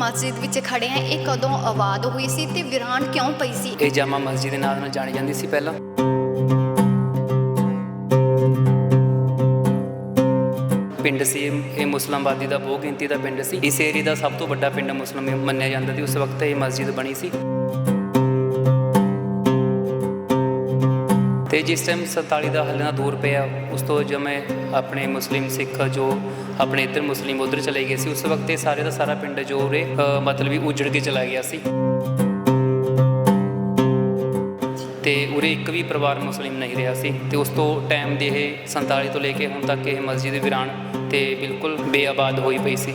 ਮਸਜਿਦ ਵਿੱਚ ਖੜੇ ਆ ਇਹ ਕਦੋਂ ਆਬਾਦ ਹੋਈ ਸੀ ਤੇ ਵਿਰਾਨ ਕਿਉਂ ਪਈ ਸੀ? ਇਹ ਜਾਮਾ ਮਸਜਿਦ ਦੇ ਨਾਮ ਨਾਲ ਜਾਣੀ ਜਾਂਦੀ ਸੀ ਪਹਿਲਾਂ। ਪਿੰਡ ਸੀ ਇਹ ਇਹ ਮੁਸਲਮਾਬਾਦੀ ਦਾ ਬਹੁ ਗਿਣਤੀ ਦਾ ਪਿੰਡ ਸੀ। ਇਸ ਏਰੀਆ ਦਾ ਸਭ ਤੋਂ ਵੱਡਾ ਪਿੰਡ ਮੁਸਲਮ ਮੰਨਿਆ ਜਾਂਦਾ ਸੀ। ਉਸ ਵਕਤ ਇਹ ਮਸਜਿਦ ਬਣੀ ਸੀ। ਤੇ ਜਿਸ ਟਾਈਮ 47 ਦਾ ਹੱਲਣਾ ਦੂਰ ਪਿਆ, ਉਸ ਤੋਂ ਜਿਵੇਂ ਆਪਣੇ ਮੁਸਲਿਮ ਸਿੱਖ ਜੋ ਆਪਣੇ ਇੱਧਰ ਮੁਸਲਿਮ ਉਧਰ ਚਲੇ ਗਏ ਸੀ, ਉਸ ਵਕਤ ਇਹ ਸਾਰੇ ਦਾ ਸਾਰਾ ਪਿੰਡ ਜੋ ਉਰੇ ਮਤਲਬ ਵੀ ਉਜੜ ਕੇ ਚਲਾ ਗਿਆ ਸੀ। ਤੇ ਉਰੇ ਇੱਕ ਵੀ ਪਰਿਵਾਰ ਮੁਸਲਿਮ ਨਹੀਂ ਰਿਹਾ ਸੀ ਤੇ ਉਸ ਤੋਂ ਟਾਈਮ ਦੇ ਇਹ 47 ਤੋਂ ਲੈ ਕੇ ਹੁਣ ਤੱਕ ਇਹ ਮਸਜਿਦ ਵਿਰਾਨ ਤੇ ਬਿਲਕੁਲ ਬੇਆਬਾਦ ਹੋਈ ਪਈ ਸੀ।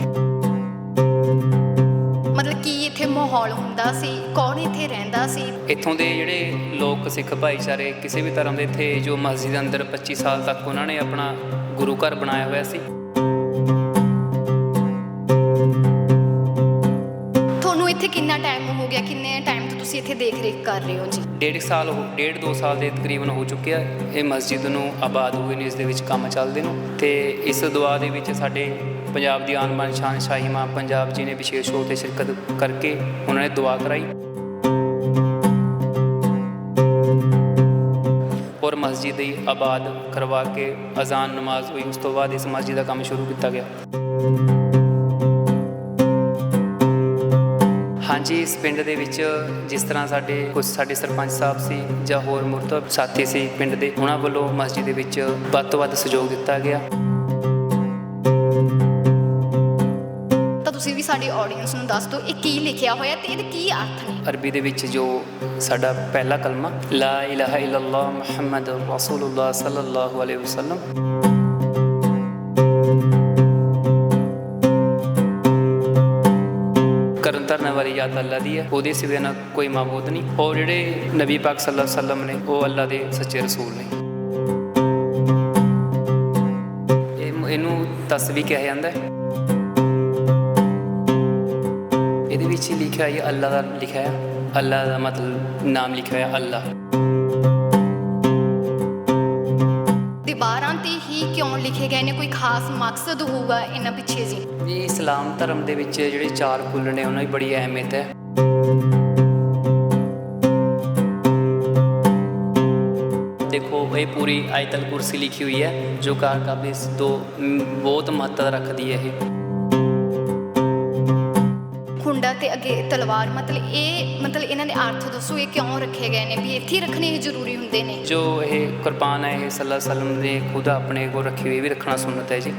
ਮਾਹੌਲ ਹੁੰਦਾ ਸੀ ਕੌਣ ਇੱਥੇ ਰਹਿੰਦਾ ਸੀ? ਇੱਥੋਂ ਦੇ ਜਿਹੜੇ ਲੋਕ ਸਿੱਖ ਭਾਈਚਾਰੇ ਕਿਸੇ ਵੀ ਧਰਮ ਦੇ ਇੱਥੇ ਜੋ ਮਸਜਿਦ ਅੰਦਰ 25 ਸਾਲ ਤੱਕ ਉਹਨਾਂ ਨੇ ਆਪਣਾ ਗੁਰੂ ਘਰ ਬਣਾਇਆ ਹੋਇਆ ਸੀ। ਤੁਹਾਨੂੰ ਇੱਥੇ ਕਿੰਨਾ ਟਾਈਮ ਹੋ ਗਿਆ? ਕਿੰਨੇ ਟਾਈਮ ਤੋਂ ਤੁਸੀਂ ਇੱਥੇ ਦੇਖ ਰੇਖ ਕਰ ਰਹੇ ਹੋ ਜੀ? ਡੇਢ ਸਾਲ ਹੋ ਡੇਢ ਦੋ ਸਾਲ ਦੇ ਤਕਰੀਬਨ ਹੋ ਚੁੱਕਿਆ। ਇਹ ਮਸਜਿਦ ਨੂੰ ਆਬਾਦ ਹੋਏ ਨੇ ਇਸ ਦੇ ਵਿੱਚ ਕੰਮ ਚੱਲਦੇ ਨੂੰ। ਤੇ ਇਸ ਦੁਆ ਦੇ ਵਿੱਚ ਸਾਡੇ ਪੰਜਾਬ ਦੀ ਆਨ ਬਾਨ ਸ਼ਾਨ ਸ਼ਾਹੀ ਮਾਂ ਪੰਜਾਬ ਜੀ ਨੇ ਵਿਸ਼ੇਸ਼ ਤੌਰ ਤੇ ਸ਼ਿਰਕਤ ਕਰਕੇ ਉਹਨਾਂ ਨੇ ਦੁਆ ਕਰਾਈ। ਔਰ ਮਸਜਿਦ ਦੀ ਆਬਾਦ ਕਰਵਾ ਕੇ ਅਜ਼ਾਨ ਨਮਾਜ਼ ਹੋਈ, ਉਸ ਤੋਂ ਬਾਅਦ ਇਸ ਮਸਜਿਦ ਦਾ ਕੰਮ ਸ਼ੁਰੂ ਕੀਤਾ ਗਿਆ। ਹਾਂਜੀ, ਇਸ ਪਿੰਡ ਦੇ ਵਿੱਚ ਜਿਸ ਤਰ੍ਹਾਂ ਸਾਡੇ ਕੁਝ ਸਾਡੇ ਸਰਪੰਚ ਸਾਹਿਬ ਸੀ ਜਾਂ ਹੋਰ ਮੁਰਤਬ ਸਾਥੀ ਸੀ ਪਿੰਡ ਦੇ, ਉਹਨਾਂ ਵੱਲੋਂ ਮਸਜਿਦ ਦੇ ਵਿੱਚ ਵੱਧ ਤੋਂ ਵੱਧ ਸਹਿਯੋਗ ਦਿੱਤਾ ਗਿਆ। ਤੁਸੀਂ ਵੀ ਸਾਡੀ ਆਡੀਅנס ਨੂੰ ਦੱਸ ਦਿਓ, ਇਹ ਕੀ ਲਿਖਿਆ ਹੋਇਆ ਤੇ ਇਹਦੇ ਕੀ ਅਰਥ ਨੇ? ਅਰਬੀ ਦੇ ਵਿੱਚ ਜੋ ਸਾਡਾ ਪਹਿਲਾ ਕਲਮਾ, ਲਾ ਇਲਾਹਾ ਇਲੱਲਾ ਮੁਹੰਮਦ ਰਸੂਲullah ਸੱਲੱਲਾਹੁ ਅਲੈਹਿ ਵਸੱਲਮ। ਕਰਨ ਧਰਨ ਯਾਦ ਅੱਲਾ ਦੀ ਹੈ, ਉਹਦੇ ਸਿਵਾ ਨਾ ਕੋਈ ਮਾਬੂਦ ਨਹੀਂ ਔਰ ਜਿਹੜੇ ਨਬੀ ਪਾਕ ਸੱਲੱਲਾਹੁ ਅਲੈਹਿ ਵਸੱਲਮ ਨੇ, ਉਹ ਅੱਲਾ ਦੇ ਸੱਚੇ ਰਸੂਲ ਨੇ। ਇਹਨੂੰ ਤਸਬੀਹ ਕਿਹਾ ਜਾਂਦਾ ਹੈ। ਲਿਖਿਆ ਹੈ ਅੱਲਾ ਦਾ ਲਿਖਿਆ ਹੈ ਅੱਲਾ ਦਾ ਮਤਲਬ ਨਾਮ ਲਿਖਿਆ ਹੋਇਆ ਅੱਲਾ ਦੀਵਾਰਾਂ ਤੇ ਹੀ ਕਿਉਂ ਲਿਖੇ ਗਏ ਨੇ ਕੋਈ ਖਾਸ ਮਕਸਦ ਹੋਊਗਾ ਇਹਨਾਂ ਪਿੱਛੇ ਜੀ ਇਹ ਇਸਲਾਮ ਧਰਮ ਦੇ ਵਿੱਚ ਜਿਹੜੇ ਚਾਰ ਫੁੱਲ ਨੇ ਉਹਨਾਂ ਦੀ ਬੜੀ ਅਹਿਮੀਅਤ ਹੈ ਦੇਖੋ ਇਹ ਪੂਰੀ ਆਇਤਲ ਕੁਰਸੀ ਲਿਖੀ ਹੋਈ ਹੈ ਜੋ ਕਾਰ ਕਾਬਿਲ ਦੋ ਮ, ਬਹੁਤ ਮਹੱਤਵ ਰੱਖਦੀ ਹੈ ਇਹ ਖੁੰਡਾ ਤੇ ਅੱਗੇ ਤਲਵਾਰ ਮਤਲਬ ਇਹ ਮਤਲਬ ਇਹਨਾਂ ਦੇ ਅਰਥ ਦੱਸੋ ਇਹ ਕਿਉਂ ਰੱਖੇ ਗਏ ਨੇ ਵੀ ਇੱਥੇ ਹੀ ਰੱਖਣੇ ਹੀ ਜ਼ਰੂਰੀ ਹੁੰਦੇ ਨੇ। ਜੋ ਇਹ ਕੁਰਬਾਨ ਹੈ ਇਹ ਅਲੈਹਿ ਵਸੱਲਮ ਨੇ ਖੁਦ ਆਪਣੇ ਕੋਲ ਰੱਖੀ ਹੋਈ ਵੀ ਰੱਖਣਾ ਸੁਨਨਤ ਹੈ ਜੀ।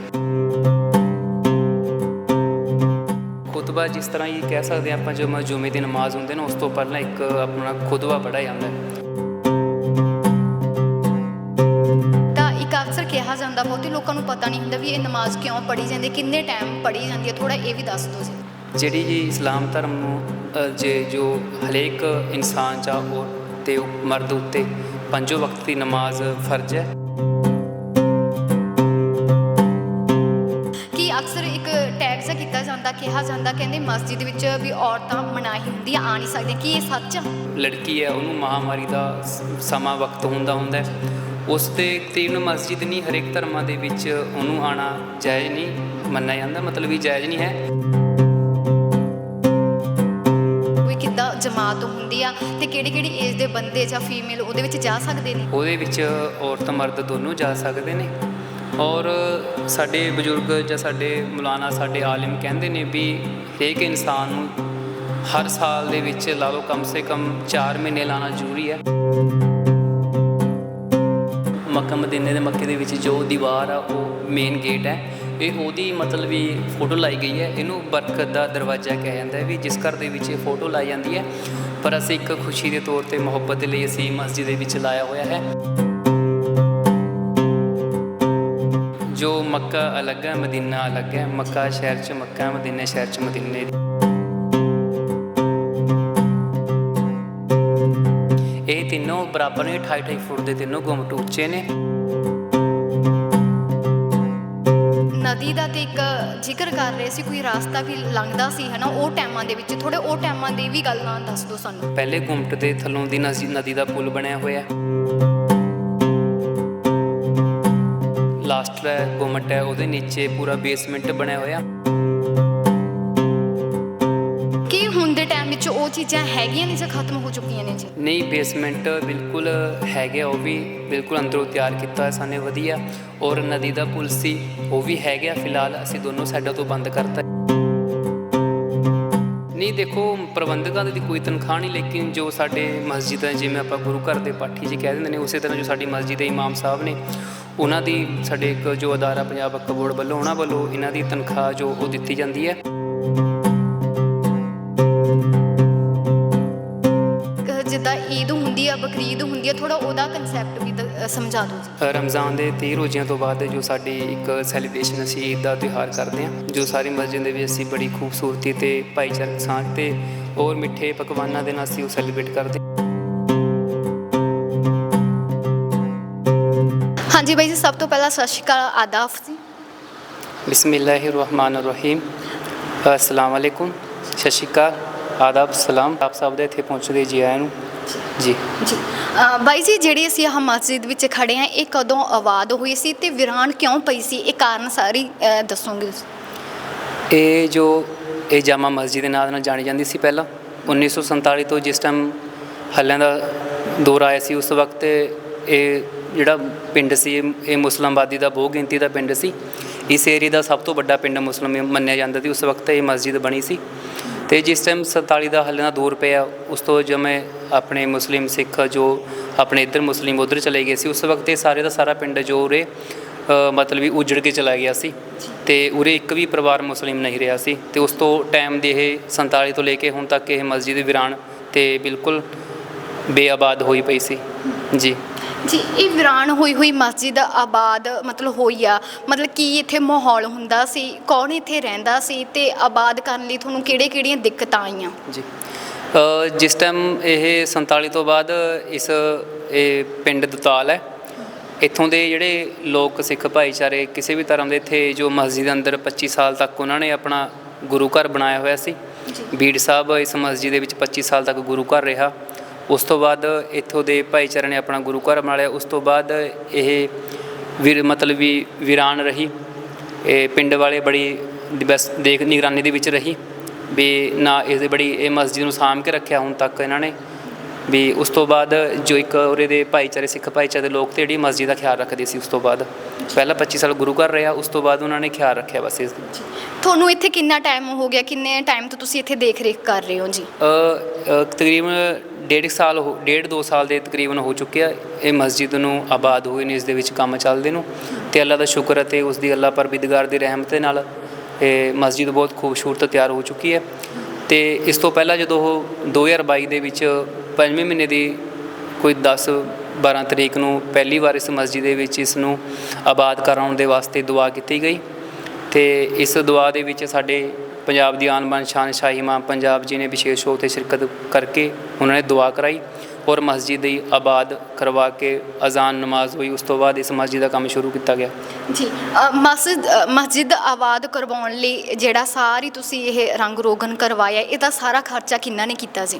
ਖੁਤਬਾ ਜਿਸ ਤਰ੍ਹਾਂ ਇਹ ਕਹਿ ਸਕਦੇ ਹਾਂ ਆਪਾਂ ਜੋ ਜੁਮੇ ਦੀ ਨਮਾਜ਼ ਹੁੰਦੇ ਨਾ ਉਸ ਤੋਂ ਪਹਿਲਾਂ ਇੱਕ ਆਪਣਾ ਖੁਤਬਾ ਪੜ੍ਹਾਇਆ ਜਾਂਦਾ ਹੈ। ਤਾਂ ਇੱਕ ਅਕਸਰ ਕਿਹਾ ਜਾਂਦਾ ਬਹੁਤੇ ਲੋਕਾਂ ਨੂੰ ਪਤਾ ਨਹੀਂ ਹੁੰਦਾ ਵੀ ਇਹ ਨਮਾਜ਼ ਕਿਉਂ ਪੜ੍ਹੀ ਜਾਂਦੀ ਹੈ ਕਿੰਨੇ ਟਾਈਮ ਪੜ੍ਹੀ ਜਾਂਦੀ ਹੈ ਥੋੜਾ ਇਹ ਵੀ ਦੱਸ ਦਿਓ ਜੀ। ਜਿਹੜੀ ਜੀ ਇਸਲਾਮ ਧਰਮ ਨੂੰ ਜੇ ਜੋ ਹਰੇਕ ਇਨਸਾਨ ਤੇ ਉਹ ਮਰਦ ਉੱਤੇ ਪੰਜੋ ਵਕਤ ਦੀ ਨਮਾਜ਼ ਫਰਜ਼ ਹੈ। ਕਿ ਅਕਸਰ ਇੱਕ ਟੈਗ ਜਿਹਾ ਕੀਤਾ ਜਾਂਦਾ ਕਿਹਾ ਜਾਂਦਾ ਕਹਿੰਦੇ ਮਸਜਿਦ ਵਿੱਚ ਵੀ ਔਰਤਾਂ ਮਨਾਹੀ ਹੁੰਦੀ ਆ ਆ ਨਹੀਂ ਸਕਦੀਆਂ ਕੀ ਇਹ ਸੱਚ ਆ? ਲੜਕੀ ਹੈ ਉਹਨੂੰ ਮਹਾਮਾਰੀ ਦਾ ਸਮਾਂ ਵਕਤ ਹੁੰਦਾ ਹੁੰਦਾ ਹੈ। ਉਸ ਦੇ ਤੀਨ ਮਸਜਿਦ ਨਹੀਂ ਹਰੇਕ ਧਰਮਾਂ ਦੇ ਵਿੱਚ ਉਹਨੂੰ ਆਣਾ ਜਾਇਜ਼ ਨਹੀਂ ਮੰਨਿਆ ਜਾਂਦਾ ਮਤਲਬ ਵੀ ਜਾਇਜ਼ ਨਹੀਂ ਹੈ। ਜਮਾਤ ਹੁੰਦੀ ਆ ਤੇ ਕਿਹੜੀ ਕਿਹੜੀ ਏਜ ਦੇ ਬੰਦੇ ਜਾਂ ਫੀਮੇਲ ਉਹਦੇ ਵਿੱਚ ਜਾ ਸਕਦੇ ਨੇ? ਉਹਦੇ ਵਿੱਚ ਔਰਤ ਮਰਦ ਦੋਨੋਂ ਜਾ ਸਕਦੇ ਨੇ। ਔਰ ਸਾਡੇ ਬਜ਼ੁਰਗ ਜਾਂ ਸਾਡੇ ਮੌਲਾਨਾ ਸਾਡੇ ਆਲਿਮ ਕਹਿੰਦੇ ਨੇ ਵੀ ਹਰੇਕ ਇਨਸਾਨ ਨੂੰ ਹਰ ਸਾਲ ਦੇ ਵਿੱਚ ਲਾ ਲਓ ਕਮ ਸੇ ਕਮ 4 ਮਹੀਨੇ ਲਾਣਾ ਜ਼ਰੂਰੀ ਹੈ। ਮੱਕਾ ਮਦੀਨੇ ਦੇ ਮੱਕੇ ਦੇ ਵਿੱਚ ਜੋ ਦੀਵਾਰ ਆ ਉਹ ਮੇਨ ਗੇਟ ਹੈ। ਇਹ ਉਹਦੀ ਮਤਲਬ ਵੀ ਫੋਟੋ ਲਾਈ ਗਈ ਹੈ। ਇਹਨੂੰ ਬਰਕਤ ਦਾ ਦਰਵਾਜ਼ਾ ਕਿਹਾ ਜਾਂਦਾ ਹੈ ਵੀ ਜਿਸ ਘਰ ਦੇ ਵਿੱਚ ਇਹ ਫੋਟੋ ਲਾਈ ਜਾਂਦੀ ਹੈ। ਪਰ ਅਸੀਂ ਇੱਕ ਖੁਸ਼ੀ ਦੇ ਤੌਰ ਤੇ ਮੁਹੱਬਤ ਦੇ ਲਈ ਅਸੀਂ ਮਸਜਿਦ ਦੇ ਵਿੱਚ ਲਾਇਆ ਹੋਇਆ ਹੈ। ਜੋ ਮੱਕਾ ਅਲੱਗ ਹੈ, ਮਦੀਨਾ ਅਲੱਗ ਹੈ। ਮੱਕਾ ਸ਼ਹਿਰ 'ਚ ਮੱਕਾ, ਮਦੀਨਾ ਸ਼ਹਿਰ 'ਚ ਮਦੀਨੇ। ਇਹ ਤਿੰਨੋਂ ਬਰਾਬਰ ਨੇ 28 28 ਫੁੱਟ ਦੇ ਤਿੰਨੋਂ ਗੁੰਮਟ ਉੱਚੇ ਨੇ। ਨਦੀ ਦਾ ਤੇ ਇੱਕ ਜ਼ਿਕਰ ਕਰ ਰਹੇ ਸੀ, ਕੋਈ ਰਾਸਤਾ ਵੀ ਲੰਘਦਾ ਸੀ, ਹਨਾ? ਉਹ ਟਾਈਮਾਂ ਦੇ ਵਿੱਚ ਥੋੜੇ ਉਹ ਟਾਈਮਾਂ ਦੀ ਵੀ ਗੱਲ ਨਾਲ ਦੱਸ ਦਿਓ ਸਾਨੂੰ। ਪਹਿਲੇ ਗੁੰਮਟ ਦੇ ਥੱਲੋਂ ਦੀ ਨਦੀ ਨਦੀ ਦਾ ਪੁਲ ਬਣਿਆ ਹੋਇਆ। ਲਾਸਟ ਹੈ, ਗੁੰਮਟ ਹੈ, ਉਹਦੇ ਨੀਚੇ ਪੂਰਾ ਬੇਸਮੈਂਟ ਬਣਿਆ ਹੋਇਆ। ਚੀਜ਼ਾਂ ਹੈਗੀਆਂ ਨੇ ਜਾਂ ਖਤਮ ਹੋ ਚੁੱਕੀਆਂ ਨੇ ਜੀ? ਨਹੀਂ ਬੇਸਮੈਂਟ ਬਿਲਕੁਲ ਹੈਗੇ ਆ, ਉਹ ਵੀ ਬਿਲਕੁਲ ਅੰਦਰੋਂ ਤਿਆਰ ਕੀਤਾ ਹੋਇਆ ਸਾਨੇ ਵਧੀਆ। ਔਰ ਨਦੀ ਦਾ ਪੁਲ ਸੀ, ਉਹ ਵੀ ਹੈਗਾ ਫਿਲਹਾਲ ਅਸੀਂ ਦੋਨੋਂ ਸਾਈਡਾਂ ਤੋਂ ਬੰਦ ਕਰਤਾ। ਨਹੀਂ, ਦੇਖੋ, ਪ੍ਰਬੰਧਕਾਂ ਦੀ ਕੋਈ ਤਨਖਾਹ ਨਹੀਂ, ਲੇਕਿਨ ਜੋ ਸਾਡੇ ਮਸਜਿਦਾਂ ਜਿਵੇਂ ਆਪਾਂ ਗੁਰੂ ਘਰ ਦੇ ਪਾਠੀ ਜੀ ਕਹਿ ਦਿੰਦੇ ਨੇ, ਉਸੇ ਤਰ੍ਹਾਂ ਜੋ ਸਾਡੀ ਮਸਜਿਦ ਦੇ ਇਮਾਮ ਸਾਹਿਬ ਨੇ, ਉਹਨਾਂ ਦੀ ਸਾਡੇ ਇੱਕ ਜੋ ਅਦਾਰਾ ਪੰਜਾਬ ਵਕਫ ਬੋਰਡ ਵੱਲੋਂ, ਉਹਨਾਂ ਵੱਲੋਂ ਇਹਨਾਂ ਦੀ ਤਨਖਾਹ ਜੋ ਉਹ ਦਿੱਤੀ ਜਾਂਦੀ ਹੈ। ਥੋੜਾ ਉਹਦਾ ਕਨਸੈਪਟ ਵੀ ਸਮਝਾ ਦਿਓ ਰਮਜ਼ਾਨ ਦੇ 30 ਰੋਜ਼ਿਆਂ ਤੋਂ ਬਾਅਦ ਜੋ ਸਾਡੀ ਇੱਕ ਸੈਲੀਬ੍ਰੇਸ਼ਨ ਅਸੀਂ ਈਦ ਦਾ ਤਿਉਹਾਰ ਕਰਦੇ ਹਾਂ ਜੋ ਸਾਰੀ ਮਸਜਿਦ ਦੇ ਵਿੱਚ ਅਸੀਂ ਬੜੀ ਖੂਬਸੂਰਤੀ ਤੇ ਭਾਈਚਾਰਕ ਸਾਂਝ ਤੇ ਹੋਰ ਮਿੱਠੇ ਪਕਵਾਨਾਂ ਦੇ ਨਾਲ ਅਸੀਂ ਉਹ ਸੈਲੀਬ੍ਰੇਟ ਕਰਦੇ ਹਾਂ। ਹਾਂਜੀ ਬਾਈ ਜੀ ਸਭ ਤੋਂ ਪਹਿਲਾਂ ਸਤਿ ਸ਼੍ਰੀ ਅਕਾਲ ਆਦਾਬ ਜੀ। ਬਿਸਮਿਲ੍ਲਾਹਿਰਰਹਿਮਾਨਿਰਰਹੀਮ। ਅਸਲਾਮ ਵਾਲੇਕੁਮ ਸਤਿ ਸ਼੍ਰੀ ਅਕਾਲ ਆਦਾਬ ਸਲਾਮ। ਆਪ ਸਭ ਦੇ ਇੱਥੇ ਪਹੁੰਚਦੇ ਜੀ ਆਇਆਂ ਨੂੰ। ਜੀ। ਜੀ। ਬਾਈ ਜੀ, ਜਿਹੜੀ ਅਸੀਂ ਆਹ ਮਸਜਿਦ ਵਿੱਚ ਖੜੇ ਆ ਇਹ ਕਦੋਂ ਆਬਾਦ ਹੋਈ ਸੀ ਤੇ ਵਿਰਾਨ ਕਿਉਂ ਪਈ ਸੀ? ਇਹ ਕਾਰਨ ਸਾਰੀ ਅਹ ਦੱਸੋਗੇ ਤੁਸੀਂ? ਇਹ ਜੋ ਇਹ ਜਾਮਾ ਮਸਜਿਦ ਦੇ ਨਾਂ ਨਾਲ ਜਾਣੀ ਜਾਂਦੀ ਸੀ ਪਹਿਲਾਂ 1947 ਤੋਂ ਜਿਸ ਟਾਈਮ ਹੱਲਿਆਂ ਦਾ ਦੌਰ ਆਇਆ ਸੀ, ਉਸ ਵਕਤ ਇਹ ਜਿਹੜਾ ਪਿੰਡ ਸੀ, ਇਹ- ਇਹ ਮੁਸਲਮਾਬਾਦੀ ਦਾ ਬਹੁ ਗਿਣਤੀ ਦਾ ਪਿੰਡ ਸੀ। ਇਸ ਏਰੀਆ ਦਾ ਸਭ ਤੋਂ ਵੱਡਾ ਪਿੰਡ ਮੁਸਲਮ ਮੰਨਿਆ ਜਾਂਦਾ ਸੀ, ਉਸ ਵਕਤ ਇਹ ਮਸਜਿਦ ਬਣੀ ਸੀ। ਤੇ ਜਿਸ ਟਾਈਮ 47 ਦਾ ਹੱਲਿਆਂ ਦਾ ਦੌਰ ਪਿਆ, ਉਸ ਤੋਂ ਜਿਵੇਂ ਆਪਣੇ ਮੁਸਲਿਮ ਸਿੱਖ ਜੋ ਆਪਣੇ ਇੱਧਰ ਮੁਸਲਿਮ ਉਧਰ ਚਲੇ ਗਏ ਸੀ, ਉਸ ਵਕਤ ਇਹ ਸਾਰੇ ਦਾ ਸਾਰਾ ਪਿੰਡ ਜੋ ਉਰੇ ਮਤਲਬ ਵੀ ਉਜੜ ਕੇ ਚਲਾ ਗਿਆ ਸੀ ਤੇ ਉਰੇ ਇੱਕ ਵੀ ਪਰਿਵਾਰ ਮੁਸਲਿਮ ਨਹੀਂ ਰਿਹਾ ਸੀ ਤੇ ਉਸ ਤੋਂ ਟਾਈਮ ਦੇ ਇਹ 47 ਤੋਂ ਲੈ ਕੇ ਹੁਣ ਤੱਕ ਇਹ ਮਸਜਿਦ ਵਿਰਾਨ ਤੇ ਬਿਲਕੁਲ ਬੇਆਬਾਦ ਹੋਈ ਪਈ ਸੀ। ਜੀ। ਜੀ ਇਹ ਵਿਰਾਨ ਹੋਈ ਹੋਈ ਮਸਜਿਦ ਆਬਾਦ ਮਤਲਬ ਹੋਈ ਆ। ਮਤਲਬ ਕੀ ਇੱਥੇ ਮਾਹੌਲ ਹੁੰਦਾ ਸੀ ਕੌਣ ਇੱਥੇ ਰਹਿੰਦਾ ਸੀ ਤੇ ਆਬਾਦ ਕਰਨ ਲਈ ਤੁਹਾਨੂੰ ਕਿਹੜੇ ਕਿਹੜੀਆਂ ਦਿੱਕਤਾਂ ਆਈਆਂ? ਜੀ। ਜਿਸ ਟਾਈਮ ਇਹ 47 ਤੋਂ ਬਾਅਦ ਇਸ ਇਹ ਪਿੰਡ ਦੁਤਾਲ ਹੈ ਇੱਥੋਂ ਦੇ ਜਿਹੜੇ ਲੋਕ ਸਿੱਖ ਭਾਈਚਾਰੇ ਕਿਸੇ ਵੀ ਧਰਮ ਦੇ ਇੱਥੇ ਜੋ ਮਸਜਿਦ ਅੰਦਰ 25 ਸਾਲ ਤੱਕ ਉਹਨਾਂ ਨੇ ਆਪਣਾ ਗੁਰੂ ਘਰ ਬਣਾਇਆ ਹੋਇਆ ਸੀ। ਜੀ। ਬੀੜ ਸਾਹਿਬ ਇਸ ਮਸਜਿਦ ਦੇ ਵਿੱਚ 25 ਸਾਲ ਤੱਕ ਗੁਰੂ ਘਰ ਰਿਹਾ। ਉਸ ਤੋਂ ਬਾਅਦ ਇੱਥੋਂ ਦੇ ਭਾਈਚਾਰੇ ਨੇ ਆਪਣਾ ਗੁਰੂ ਘਰ ਬਣਾ ਲਿਆ। ਉਸ ਤੋਂ ਬਾਅਦ ਇਹ ਵੀਰ ਮਤਲਬ ਵੀ ਵੀਰਾਨ ਰਹੀ। ਇਹ ਪਿੰਡ ਵਾਲੇ ਬੜੀ ਬਸ ਦੇਖ ਨਿਗਰਾਨੀ ਦੇ ਵਿੱਚ ਰਹੀ ਵੀ ਨਾ ਇਸ ਦੇ ਬੜੀ ਇਹ ਮਸਜਿਦ ਨੂੰ ਸਾਂਭ ਕੇ ਰੱਖਿਆ ਹੁਣ ਤੱਕ ਇਹਨਾਂ ਨੇ। ਵੀ ਉਸ ਤੋਂ ਬਾਅਦ ਜੋ ਇੱਕ ਉਰੇ ਦੇ ਭਾਈਚਾਰੇ ਸਿੱਖ ਭਾਈਚਾਰੇ ਦੇ ਲੋਕ ਤੇ ਜਿਹੜੀ ਮਸਜਿਦ ਦਾ ਖਿਆਲ ਰੱਖਦੇ ਸੀ ਉਸ ਤੋਂ ਬਾਅਦ। ਪਹਿਲਾਂ 25 ਸਾਲ ਗੁਰੂ ਘਰ ਰਿਹਾ ਉਸ ਤੋਂ ਬਾਅਦ ਉਹਨਾਂ ਨੇ ਖਿਆਲ ਰੱਖਿਆ ਬਸ ਇਸ ਤੁਹਾਨੂੰ ਇੱਥੇ ਕਿੰਨਾ ਟਾਈਮ ਹੋ ਗਿਆ? ਕਿੰਨੇ ਟਾਈਮ ਤੋਂ ਤੁਸੀਂ ਇੱਥੇ ਦੇਖ ਰੇਖ ਕਰ ਰਹੇ ਹੋ ਜੀ? ਅ, ਤਕਰੀਬਨ ਡੇਢ ਸਾਲ ਹੋ ਡੇਢ ਦੋ ਸਾਲ ਦੇ ਤਕਰੀਬਨ ਹੋ ਚੁੱਕਿਆ ਇਹ ਮਸਜਿਦ ਨੂੰ ਆਬਾਦ ਹੋਏ ਨੇ ਇਸ ਦੇ ਵਿੱਚ ਕੰਮ ਚੱਲਦੇ ਨੂੰ। ਤੇ ਅੱਲਾ ਦਾ ਸ਼ੁਕਰ ਅਤੇ ਉਸ ਦੀ ਅੱਲਾ ਪਰਵਿਦਗਾਰ ਦੀ ਰਹਿਮਤ ਦੇ ਨਾਲ ਇਹ ਮਸਜਿਦ ਬਹੁਤ ਖੂਬਸੂਰਤ ਤਿਆਰ ਹੋ ਚੁੱਕੀ ਹੈ। ਤੇ ਇਸ ਤੋਂ ਪਹਿਲਾਂ ਜਦੋਂ ਉਹ 2022 ਦੇ ਵਿੱਚ ਪੰਜਵੇਂ ਮਹੀਨੇ ਦੀ ਕੋਈ 10 12 ਤਰੀਕ ਨੂੰ ਪਹਿਲੀ ਵਾਰ ਇਸ ਮਸਜਿਦ ਦੇ ਵਿੱਚ ਇਸ ਨੂੰ ਆਬਾਦ ਕਰਾਉਣ ਦੇ ਵਾਸਤੇ ਦੁਆ ਕੀਤੀ ਗਈ ਤੇ ਇਸ ਦੁਆ ਦੇ ਵਿੱਚ ਸਾਡੇ ਪੰਜਾਬ ਦੀ ਆਨ ਬਾਨ ਸ਼ਾਨ ਸ਼ਾਹੀ ਮਾਂ ਪੰਜਾਬ ਜੀ ਨੇ ਵਿਸ਼ੇਸ਼ ਤੌਰ ਤੇ ਸ਼ਿਰਕਤ ਕਰਕੇ ਉਹਨਾਂ ਨੇ ਦੁਆ ਕਰਾਈ। ਔਰ ਮਸਜਿਦ ਦੀ ਆਬਾਦ ਕਰਵਾ ਕੇ ਅਜ਼ਾਨ ਨਮਾਜ਼ ਹੋਈ ਉਸ ਤੋਂ ਬਾਅਦ ਇਸ ਮਸਜਿਦ ਦਾ ਕੰਮ ਸ਼ੁਰੂ ਕੀਤਾ ਗਿਆ। ਜੀ ਮਸਜਿਦ ਮਸਜਿਦ ਆਬਾਦ ਕਰਵਾਉਣ ਲਈ ਜਿਹੜਾ ਸਾਰੀ ਤੁਸੀਂ ਇਹ ਰੰਗ ਰੋਗਨ ਕਰਵਾਇਆ ਇਹਦਾ ਸਾਰਾ ਖਰਚਾ ਕਿੰਨਾ ਨੇ ਕੀਤਾ ਅ,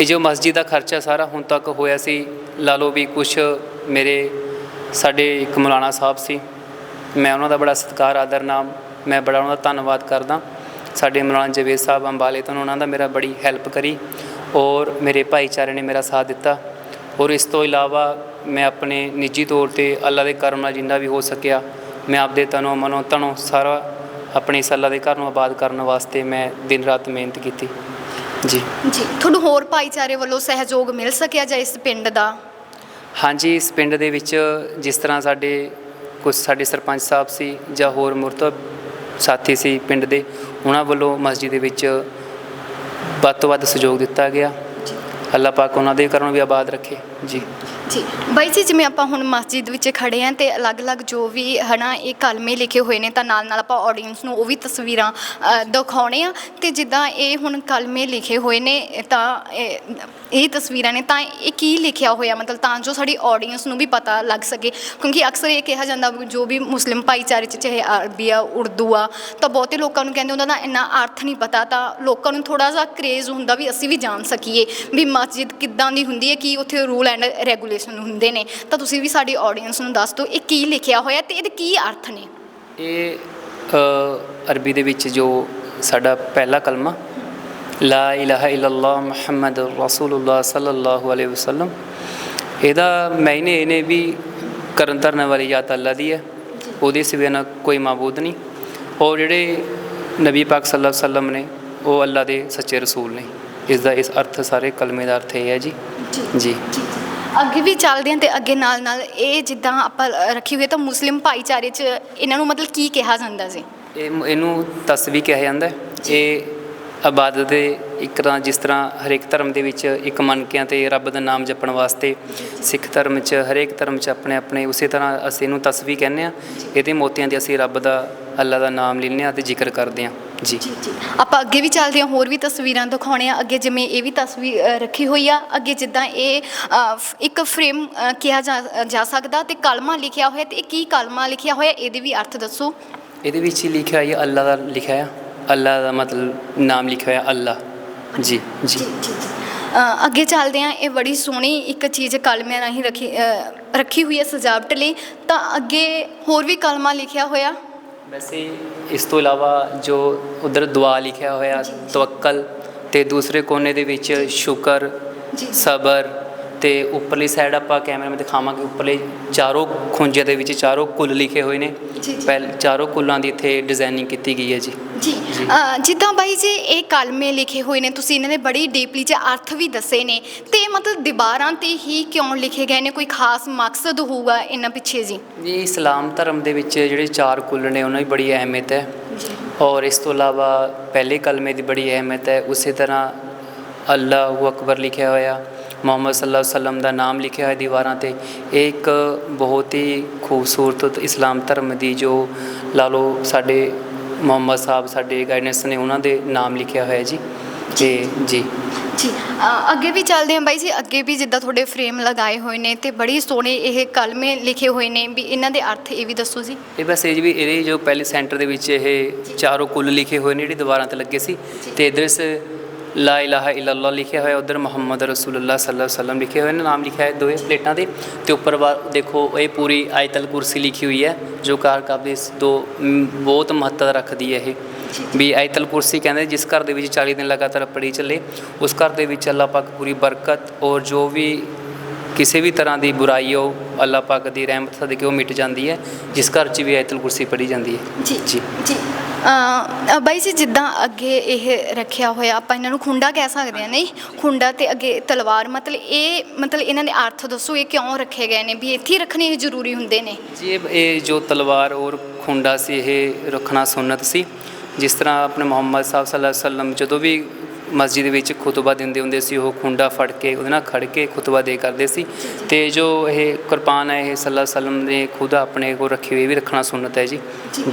ਇਹ ਜੋ ਮਸਜਿਦ ਦਾ ਖਰਚਾ ਸਾਰਾ ਹੁਣ ਤੱਕ ਹੋਇਆ ਸੀ ਲਾ ਲਓ ਵੀ ਕੁਝ ਮੇਰੇ ਸਾਡੇ ਇੱਕ ਮੌਲਾਨਾ ਸਾਹਿਬ ਸੀ ਮੈਂ ਉਹਨਾਂ ਦਾ ਬੜਾ ਸਤਿਕਾਰ ਆਦਰ ਨਾਮ ਮੈਂ ਬੜਾ ਉਹਨਾਂ ਦਾ ਧੰਨਵਾਦ ਕਰਦਾ। ਸਾਡੇ ਮੌਲਾਨਾ ਜਵੇਦ ਸਾਹਿਬ ਅੰਬਾਲੇ ਤੋਂ ਉਹਨਾਂ ਦਾ ਮੇਰਾ ਬੜੀ ਹੈਲਪ ਕਰੀ। ਔਰ ਮੇਰੇ ਭਾਈਚਾਰੇ ਨੇ ਮੇਰਾ ਸਾਥ ਦਿੱਤਾ। ਔਰ ਇਸ ਤੋਂ ਇਲਾਵਾ ਮੈਂ ਆਪਣੇ ਨਿੱਜੀ ਤੌਰ ਤੇ ਅੱਲਾ ਦੇ ਕਰਮ ਨਾਲ ਜਿੰਨਾ ਵੀ ਹੋ ਸਕਿਆ ਮੈਂ ਆਪਦੇ ਤਨੋਂ ਮਨੋਂ ਤਨੋਂ ਸਾਰਾ ਆਪਣੇ ਇਸ ਅੱਲਾ ਦੇ ਘਰ ਨੂੰ ਆਬਾਦ ਕਰਨ ਵਾਸਤੇ ਮੈਂ ਦਿਨ ਰਾਤ ਮਿਹਨਤ ਕੀਤੀ। ਜੀ। ਜੀ ਤੁਹਾਨੂੰ ਹੋਰ ਭਾਈਚਾਰੇ ਵੱਲੋਂ ਸਹਿਯੋਗ ਮਿਲ ਸਕਿਆ ਜਾਂ ਇਸ ਪਿੰਡ ਦਾ? ਹਾਂਜੀ ਇਸ ਪਿੰਡ ਦੇ ਵਿੱਚ ਜਿਸ ਤਰ੍ਹਾਂ ਸਾਡੇ ਕੁਝ ਸਾਡੇ ਸਰਪੰਚ ਸਾਹਿਬ ਸੀ ਜਾਂ ਹੋਰ ਮੁਰਤਬ ਸਾਥੀ ਸੀ ਪਿੰਡ ਦੇ ਉਹਨਾਂ ਵੱਲੋਂ ਮਸਜਿਦ ਦੇ ਵਿੱਚ ਵੱਧ ਤੋਂ ਵੱਧ ਸਹਿਯੋਗ ਦਿੱਤਾ ਗਿਆ। ਅੱਲਾਹ ਪਾਕ ਉਹਨਾਂ ਦੇ ਘਰਾਂ ਨੂੰ ਵੀ ਆਬਾਦ ਰੱਖੇ। ਜੀ। ਜੀ। ਬਾਈ ਜੀ, ਜਿਵੇਂ ਆਪਾਂ ਹੁਣ ਮਸਜਿਦ ਵਿੱਚ ਖੜੇ ਆਂ ਤੇ ਅਲੱਗ-ਅਲੱਗ ਜੋ ਵੀ, ਹਨਾ, ਇਹ ਕਲਮੇ ਲਿਖੇ ਹੋਏ ਨੇ, ਤਾਂ ਨਾਲ-ਨਾਲ ਆਪਾਂ ਆਡੀਅנס ਨੂੰ ਉਹ ਵੀ ਤਸਵੀਰਾਂ ਦਿਖਾਉਣੇ ਆ। ਤੇ ਜਿੱਦਾਂ ਇਹ ਹੁਣ ਕਲਮੇ ਲਿਖੇ ਹੋਏ ਨੇ, ਤਾਂ ਇਹ ਤਸਵੀਰਾਂ ਨੇ, ਤਾਂ ਇਹ ਕੀ ਲਿਖਿਆ ਹੋਇਆ? ਮਤਲਬ ਤਾਂ ਜੋ ਸਾਡੀ ਆਡੀਅנס ਨੂੰ ਵੀ ਪਤਾ ਲੱਗ ਸਕੇ। ਕਿਉਂਕਿ ਅਕਸਰ ਇਹ ਕਿਹਾ ਜਾਂਦਾ ਵੀ ਜੋ ਵੀ ਮੁਸਲਿਮ ਭਾਈਚਾਰੇ 'ਚ, ਚਾਹੇ ਅਰਬੀ ਆ, ਉਰਦੂ ਆ, ਤਾਂ ਬਹੁਤੇ ਲੋਕਾਂ ਨੂੰ ਕਹਿੰਦੇ ਉਹਨਾਂ ਦਾ ਇੰਨਾ ਅਰਥ ਨਹੀਂ ਪਤਾ, ਤਾਂ ਲੋਕਾਂ ਨੂੰ ਥੋੜਾ ਜਿਹਾ ਕਰੇਜ਼ ਹੁੰਦਾ ਵੀ ਅਸੀਂ ਵੀ ਜਾਣ ਸਕੀਏ, ਵੀ ਮਸਜਿਦ ਕਿੱਦਾਂ ਦੀ ਹੁੰਦੀ ਹੈ, ਕੀ ਉੱਥੇ ਰੂਲ ਐਂਡ ਰੈਗੂਲੇਸ਼ਨ ਹੁੰਦੇ ਨੇ ਤਾਂ ਤੁਸੀਂ ਵੀ ਸਾਡੀ ਆਡੀਅנס ਨੂੰ ਦੱਸ ਦਿਓ ਇਹ ਕੀ ਲਿਖਿਆ ਹੋਇਆ ਤੇ ਇਹਦੇ ਕੀ ਅਰਥ ਨੇ? ਇਹ ਅਰਬੀ ਦੇ ਵਿੱਚ ਜੋ ਸਾਡਾ ਪਹਿਲਾ ਕਲਮਾ ਲਾ ਇਲਾਹਾ ਇਲੱਲਾ ਮੁਹੰਮਦ ਰਸੂਲullah ਸੱਲੱਲਾਹੁ ਅਲੈहि ਵਸੱਲਮ ਇਹਦਾ ਮੈਨੇ ਇਹਨੇ ਵੀ ਕਰਨ ਧਰਨ ਵਾਲੀ ਜਾਤ ਅੱਲਾ ਦੀ ਹੈ ਉਹਦੇ ਸਿਵਾ ਨਾ ਕੋਈ ਮਾਬੂਦ ਨਹੀਂ ਔਰ ਜਿਹੜੇ ਨਬੀ ਪਾਕ ਸੱਲੱਲਾਹੁ ਅਲੈहि ਵਸੱਲਮ ਨੇ ਉਹ ਅੱਲਾ ਦੇ ਸੱਚੇ ਰਸੂਲ ਨੇ ਇਸ ਦਾ ਇਸ ਅਰਥ ਸਾਰੇ ਕਲਮੇ ਦਾ ਅਰਥ ਇਹ ਹੈ ਜੀ। ਜੀ। ਅੱਗੇ ਵੀ ਚੱਲਦੇ ਹਾਂ ਤੇ ਅੱਗੇ ਨਾਲ ਨਾਲ ਇਹ ਜਿੱਦਾਂ ਆਪਾਂ ਰੱਖੀ ਹੋਈ ਹੈ ਤਾਂ ਮੁਸਲਿਮ ਭਾਈਚਾਰੇ 'ਚ ਇਹਨਾਂ ਨੂੰ ਮਤਲਬ ਕੀ ਕਿਹਾ ਜਾਂਦਾ ਸੀ? ਇਹ ਇਹਨੂੰ ਤਸਵੀ ਕਿਹਾ ਜਾਂਦਾ ਹੈ। ਇਹ ਇਬਾਦਤ ਦੇ ਇੱਕ ਤਰ੍ਹਾਂ ਜਿਸ ਤਰ੍ਹਾਂ ਹਰੇਕ ਧਰਮ ਦੇ ਵਿੱਚ ਇੱਕ ਮਨਕਿਆਂ ਤੇ ਰੱਬ ਦਾ ਨਾਮ ਜਪਣ ਵਾਸਤੇ ਸਿੱਖ ਧਰਮ 'ਚ ਹਰੇਕ ਧਰਮ 'ਚ ਆਪਣੇ ਆਪਣੇ ਉਸੇ ਤਰ੍ਹਾਂ ਅਸੀਂ ਇਹਨੂੰ ਤਸਵੀ ਕਹਿੰਦੇ ਆ ਇਹਦੇ ਮੋਤੀਆਂ ਦੀ ਅਸੀਂ ਰੱਬ ਦਾ ਅੱਲਾ ਦਾ ਨਾਮ ਲੈਂਦੇ ਆ ਤੇ ਜ਼ਿਕਰ ਕਰਦੇ ਆ ਜੀ। ਆਪਾਂ ਅੱਗੇ ਵੀ ਚੱਲਦੇ ਹਾਂ ਹੋਰ ਵੀ ਤਸਵੀਰਾਂ ਦਿਖਾਉਣੇ ਆ। ਅੱਗੇ ਜਿਵੇਂ ਇਹ ਵੀ ਤਸਵੀਰ ਰੱਖੀ ਹੋਈ ਆ। ਅੱਗੇ ਜਿੱਦਾਂ ਇਹ ਇੱਕ ਫਰੇਮ ਕਿਹਾ ਜਾ ਸਕਦਾ ਤੇ ਕਲਮਾ ਲਿਖਿਆ ਹੋਇਆ ਤੇ ਇਹ ਕੀ ਕਲਮਾ ਲਿਖਿਆ ਹੋਇਆ ਇਹਦੇ ਵੀ ਅਰਥ ਦੱਸੋ। ਇਹਦੇ ਵਿੱਚ ਹੀ ਲਿਖਿਆ ਹੈ ਅੱਲਾ ਦਾ ਲਿਖਿਆ ਹੈ ਅੱਲਾ ਦਾ ਮਤਲਬ ਨਾਮ ਲਿਖਿਆ ਹੋਇਆ ਅੱਲਾ। ਜੀ ਜੀ। ਅੱਗੇ ਚੱਲਦੇ ਹਾਂ ਇਹ ਬੜੀ ਸੋਹਣੀ ਇੱਕ ਚੀਜ਼ ਕਲਮਿਆਂ ਰਾਹੀਂ ਰੱਖੀ ਰੱਖੀ ਹੋਈ ਹੈ ਸਜਾਵਟ ਲਈ। ਤਾਂ ਅੱਗੇ ਹੋਰ ਵੀ ਕਲਮਾ ਲਿਖਿਆ ਹੋਇਆ। ਵੈਸੇ ਇਸ ਤੋਂ ਇਲਾਵਾ ਜੋ ਉਧਰ ਦੁਆ ਲਿਖਿਆ ਹੋਇਆ ਤਵੱਕਲ ਤੇ ਦੂਸਰੇ ਕੋਨੇ ਦੇ ਵਿੱਚ ਸ਼ੁਕਰ। ਸਬਰ ਤੇ ਉੱਪਰਲੀ ਸਾਈਡ ਆਪਾਂ ਕੈਮਰੇ ਵਿੱਚ ਦਿਖਾਵਾਂਗੇ ਉੱਪਰਲੇ ਚਾਰੋਂ ਖੁੰਝੇ ਦੇ ਵਿੱਚ ਚਾਰੋਂ ਕੁੱਲ ਲਿਖੇ ਹੋਏ ਨੇ। ਜੀ, ਜੀ। ਪਹਿਲ ਚਾਰੋਂ ਕੁੱਲਾਂ ਦੀ ਇੱਥੇ ਡਿਜ਼ਾਈਨਿੰਗ ਕੀਤੀ ਗਈ ਹੈ ਜੀ। ਜੀ ਜਿੱਦਾਂ ਬਾਈ ਜੀ ਇਹ ਕਲਮੇ ਲਿਖੇ ਹੋਏ ਨੇ ਤੁਸੀਂ ਇਹਨਾਂ ਦੇ ਬੜੀ ਡੀਪਲੀ ਚ ਅਰਥ ਵੀ ਦੱਸੇ ਨੇ। ਤੇ ਮਤਲਬ ਦੀਵਾਰਾਂ ਤੇ ਹੀ ਕਿਉਂ ਲਿਖੇ ਗਏ ਨੇ? ਕੋਈ ਖਾਸ ਮਕਸਦ ਹੋਊਗਾ ਇਹਨਾਂ ਪਿੱਛੇ ਜੀ? ਇਹ ਇਸਲਾਮ ਧਰਮ ਦੇ ਵਿੱਚ ਜਿਹੜੇ ਚਾਰ ਕੁੱਲ ਨੇ ਉਹਨਾਂ ਦੀ ਬੜੀ ਅਹਿਮੀਅਤ ਹੈ। ਔਰ ਇਸ ਤੋਂ ਇਲਾਵਾ ਪਹਿਲੇ ਕਲਮੇ ਦੀ ਬੜੀ ਅਹਿਮੀਅਤ ਹੈ। ਉਸੇ ਤਰ੍ਹਾਂ ਅੱਲਾਹੁ ਅਕਬਰ ਲਿਖਿਆ ਹੋਇਆ। ਮੁਹੰਮਦ ਸੱਲੱਲਾਹੁ ਅਲੈਹਿ ਵਸੱਲਮ ਦਾ ਨਾਮ ਲਿਖਿਆ ਹੋਇਆ ਦੀਵਾਰਾਂ ਤੇ ਇਹ ਇੱਕ ਬਹੁਤ ਹੀ ਖੂਬਸੂਰਤ ਇਸਲਾਮ ਧਰਮ ਦੀ ਜੋ ਲਾ ਲਓ ਸਾਡੇ ਮੁਹੰਮਦ ਸਾਹਿਬ ਸਾਡੇ ਗਾਈਡੈਂਸ ਨੇ ਉਹਨਾਂ ਦੇ ਨਾਮ ਲਿਖਿਆ ਹੋਇਆ ਜੀ। ਤੇ ਜੀ। ਜੀ ਅ, ਅੱਗੇ ਵੀ ਚੱਲਦੇ ਹਾਂ ਬਾਈ ਜੀ ਅੱਗੇ ਵੀ ਜਿੱਦਾਂ ਤੁਹਾਡੇ ਫਰੇਮ ਲਗਾਏ ਹੋਏ ਨੇ ਤੇ ਬੜੀ ਸੋਹਣੇ ਇਹ ਕਲਮੇ ਲਿਖੇ ਹੋਏ ਨੇ ਵੀ ਇਹਨਾਂ ਦੇ ਅਰਥ ਇਹ ਵੀ ਦੱਸੋ ਜੀ। ਇਹ ਬਸ ਇਹ ਵੀ ਇਹਦੇ ਜੋ ਪਹਿਲੇ ਸੈਂਟਰ ਦੇ ਵਿੱਚ ਇਹ ਚਾਰੋਂ ਕੁੱਲ ਲਿਖੇ ਹੋਏ ਨੇ ਜਿਹੜੀ ਦੀਵਾਰਾਂ ਤੇ ਲੱਗੇ ਸੀ। ਤੇ ਇਧਰ ਸ ਲਾ ਇਲਾਹਾ ਇਲੱਲਾ ਲਿਖਿਆ ਹੋਇਆ ਉਧਰ ਮੁਹੰਮਦ ਰਸੂਲੁੱਲਾਹ ਸੱਲੱਲਾਹੁ ਅਲੈਹਿ ਵਸੱਲਮ ਲਿਖੇ ਹੋਏ ਨੇ, ਨਾਮ ਲਿਖਿਆ ਹੈ ਦੋਏ ਪਲੇਟਾਂ ਦੇ ਤੇ ਉੱਪਰ ਵਾ ਦੇਖੋ, ਇਹ ਪੂਰੀ ਆਇਤਲ ਕੁਰਸੀ ਲਿਖੀ ਹੋਈ ਹੈ, ਜੋ ਕਾਰਕਬ ਦੇ ਇਸ ਦੋ ਬਹੁਤ ਮਹੱਤਤਾ ਰੱਖਦੀ ਹੈ ਇਹ। ਵੀ ਆਇਤਲ ਕੁਰਸੀ ਕਹਿੰਦੇ, ਜਿਸ ਘਰ ਦੇ ਵਿੱਚ 40 ਦਿਨ ਲਗਾਤਾਰ ਪੜੀ ਚੱਲੇ, ਉਸ ਘਰ ਦੇ ਵਿੱਚ ਅੱਲਾਹ ਪਾਕ ਪੂਰੀ ਬਰਕਤ ਔਰ ਜੋ ਵੀ ਕਿਸੇ ਵੀ ਤਰ੍ਹਾਂ ਦੀ ਬੁਰਾਈ ਹੋ ਅੱਲਾਹ ਪਾਕ ਦੀ ਰਹਿਮਤ ਸਦਕੇ ਉਹ ਮਿਟ ਜਾਂਦੀ ਹੈ ਜਿਸ ਘਰ 'ਚ ਵੀ ਆਇਤਲ ਕੁਰਸੀ ਪੜੀ ਜਾਂਦੀ ਹੈ। ਜੀ ਜੀ। ਜੀ। ਅ, ਬਾਈ ਜੀ ਜਿੱਦਾਂ ਅੱਗੇ ਇਹ ਰੱਖਿਆ ਹੋਇਆ ਆਪਾਂ ਇਹਨਾਂ ਨੂੰ ਖੁੰਡਾ ਕਹਿ ਸਕਦੇ ਹਾਂ ਨਹੀਂ? ਖੁੰਡਾ ਤੇ ਅੱਗੇ ਤਲਵਾਰ ਮਤਲਬ ਇਹ ਮਤਲਬ ਇਹਨਾਂ ਦੇ ਅਰਥ ਦੱਸੋ ਇਹ ਕਿਉਂ ਰੱਖੇ ਗਏ ਨੇ ਵੀ ਇੱਥੇ ਰੱਖਣੇ ਇਹ ਜ਼ਰੂਰੀ ਹੁੰਦੇ ਨੇ? ਜੀ ਇਹ- ਇਹ ਜੋ ਤਲਵਾਰ ਔਰ ਖੁੰਡਾ ਸੀ ਇਹ ਰੱਖਣਾ ਸੁਨਨਤ ਸੀ। ਜਿਸ ਤਰ੍ਹਾਂ ਆਪਣੇ ਮੁਹੰਮਦ ਸਾਹਿਬ ਸੱਲੱਲਾਹੁ ਅਲੈਹਿ ਵਸੱਲਮ ਜਦੋਂ ਵੀ ਮਸਜਿਦ ਵਿੱਚ ਖੁਤਬਾ ਦਿੰਦੇ ਹੁੰਦੇ ਸੀ ਉਹ ਖੁੰਡਾ ਫੜ ਕੇ ਉਹਦੇ ਨਾਲ ਖੜ ਕੇ ਖੁਤਬਾ ਦੇ ਕਰਦੇ ਸੀ। ਤੇ ਜੋ ਇਹ ਕੁਰਬਾਨ ਹੈ ਇਹ ਅਲੈਹਿ ਵਸੱਲਮ ਨੇ ਖੁਦ ਆਪਣੇ ਕੋਲ ਰੱਖੀ ਹੋਈ ਵੀ ਰੱਖਣਾ ਸੁਨਨਤ ਹੈ ਜੀ।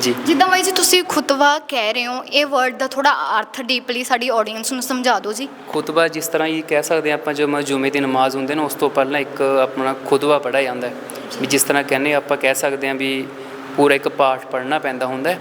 ਜੀ। ਜਿੱਦਾਂ ਬਾਈ ਜੀ ਤੁਸੀਂ ਖੁਤਵਾ ਕਹਿ ਰਹੇ ਹੋ ਇਹ ਵਰਡ ਦਾ ਥੋੜਾ ਅਰਥ ਡੀਪਲੀ ਸਾਡੀ ਆਡੀਅנס ਨੂੰ ਸਮਝਾ ਦਿਓ ਜੀ। ਖੁਤਬਾ ਜਿਸ ਤਰ੍ਹਾਂ ਇਹ ਕਹਿ ਸਕਦੇ ਹਾਂ ਆਪਾਂ ਜਦੋਂ ਜੁਮੇ ਦੀ ਨਮਾਜ਼ ਹੁੰਦੇ ਨੇ ਉਸ ਤੋਂ ਪਹਿਲਾਂ ਇੱਕ ਆਪਣਾ ਖੁਤਬਾ ਪੜ੍ਹਿਆ ਜਾਂਦਾ ਹੈ। ਵੀ ਜਿਸ ਤਰ੍ਹਾਂ ਕਹਿੰਦੇ ਆਪਾਂ ਕਹਿ ਸਕਦੇ ਹਾਂ ਵੀ ਪੂਰਾ ਇੱਕ ਪਾਠ ਪੜ੍ਹਨਾ ਪੈਂਦਾ ਹੁੰਦਾ ਹੈ।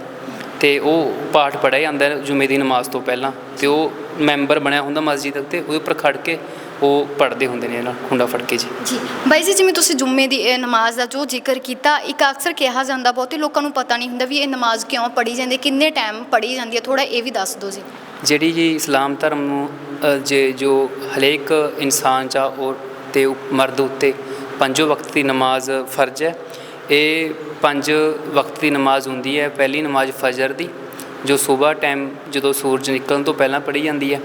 ਤੇ ਉਹ ਪਾਠ ਪੜ੍ਹਿਆ ਜਾਂਦਾ ਜੁਮੇ ਦੀ ਨਮਾਜ਼ ਤੋਂ ਪਹਿਲਾਂ ਤੇ ਉਹ ਮੈਂਬਰ ਬਣਿਆ ਹੁੰਦਾ ਮਸਜਿਦ ਤੇ ਉਹਦੇ ਉੱਪਰ ਖੜ ਕੇ ਉਹ ਪੜ੍ਹਦੇ ਹੁੰਦੇ ਨੇ ਇਹਨਾਂ ਖੁੰਡਾ ਫੜ ਕੇ ਜੀ। ਜੀ ਬਾਈ ਜੀ ਜਿਵੇਂ ਤੁਸੀਂ ਜੁੰਮੇ ਦੀ ਇਹ ਨਮਾਜ਼ ਦਾ ਜੋ ਜ਼ਿਕਰ ਕੀਤਾ ਇੱਕ ਅਕਸਰ ਕਿਹਾ ਜਾਂਦਾ ਬਹੁਤੇ ਲੋਕਾਂ ਨੂੰ ਪਤਾ ਨਹੀਂ ਹੁੰਦਾ ਵੀ ਇਹ ਨਮਾਜ਼ ਕਿਉਂ ਪੜ੍ਹੀ ਜਾਂਦੀ ਹੈ ਕਿੰਨੇ ਟਾਈਮ ਪੜ੍ਹੀ ਜਾਂਦੀ ਹੈ ਥੋੜਾ ਇਹ ਵੀ ਦੱਸ ਦਿਓ ਜੀ। ਜਿਹੜੀ ਜੀ ਇਸਲਾਮ ਧਰਮ ਨੂੰ ਅ, ਜੇ ਜੋ ਹਰੇਕ ਇਨਸਾਨ ਚਾ ਔਰ ਤੇ ਉ- ਮਰਦ ਉੱਤੇ ਪੰਜੋ ਵਕਤ ਦੀ ਨਮਾਜ਼ ਫਰਜ਼ ਹੈ ਇਹ ਪੰਜ ਵਕਤ ਦੀ ਨਮਾਜ਼ ਹੁੰਦੀ ਹੈ ਪਹਿਲੀ ਨਮਾਜ਼ ਫਜਰ ਦੀ ਜੋ ਸਵੇਰ ਟਾਈਮ ਜਦੋਂ ਸੂਰਜ ਨਿਕਲਣ ਤੋਂ ਪਹਿਲਾਂ ਪੜ੍ਹੀ ਜਾਂਦੀ ਹੈ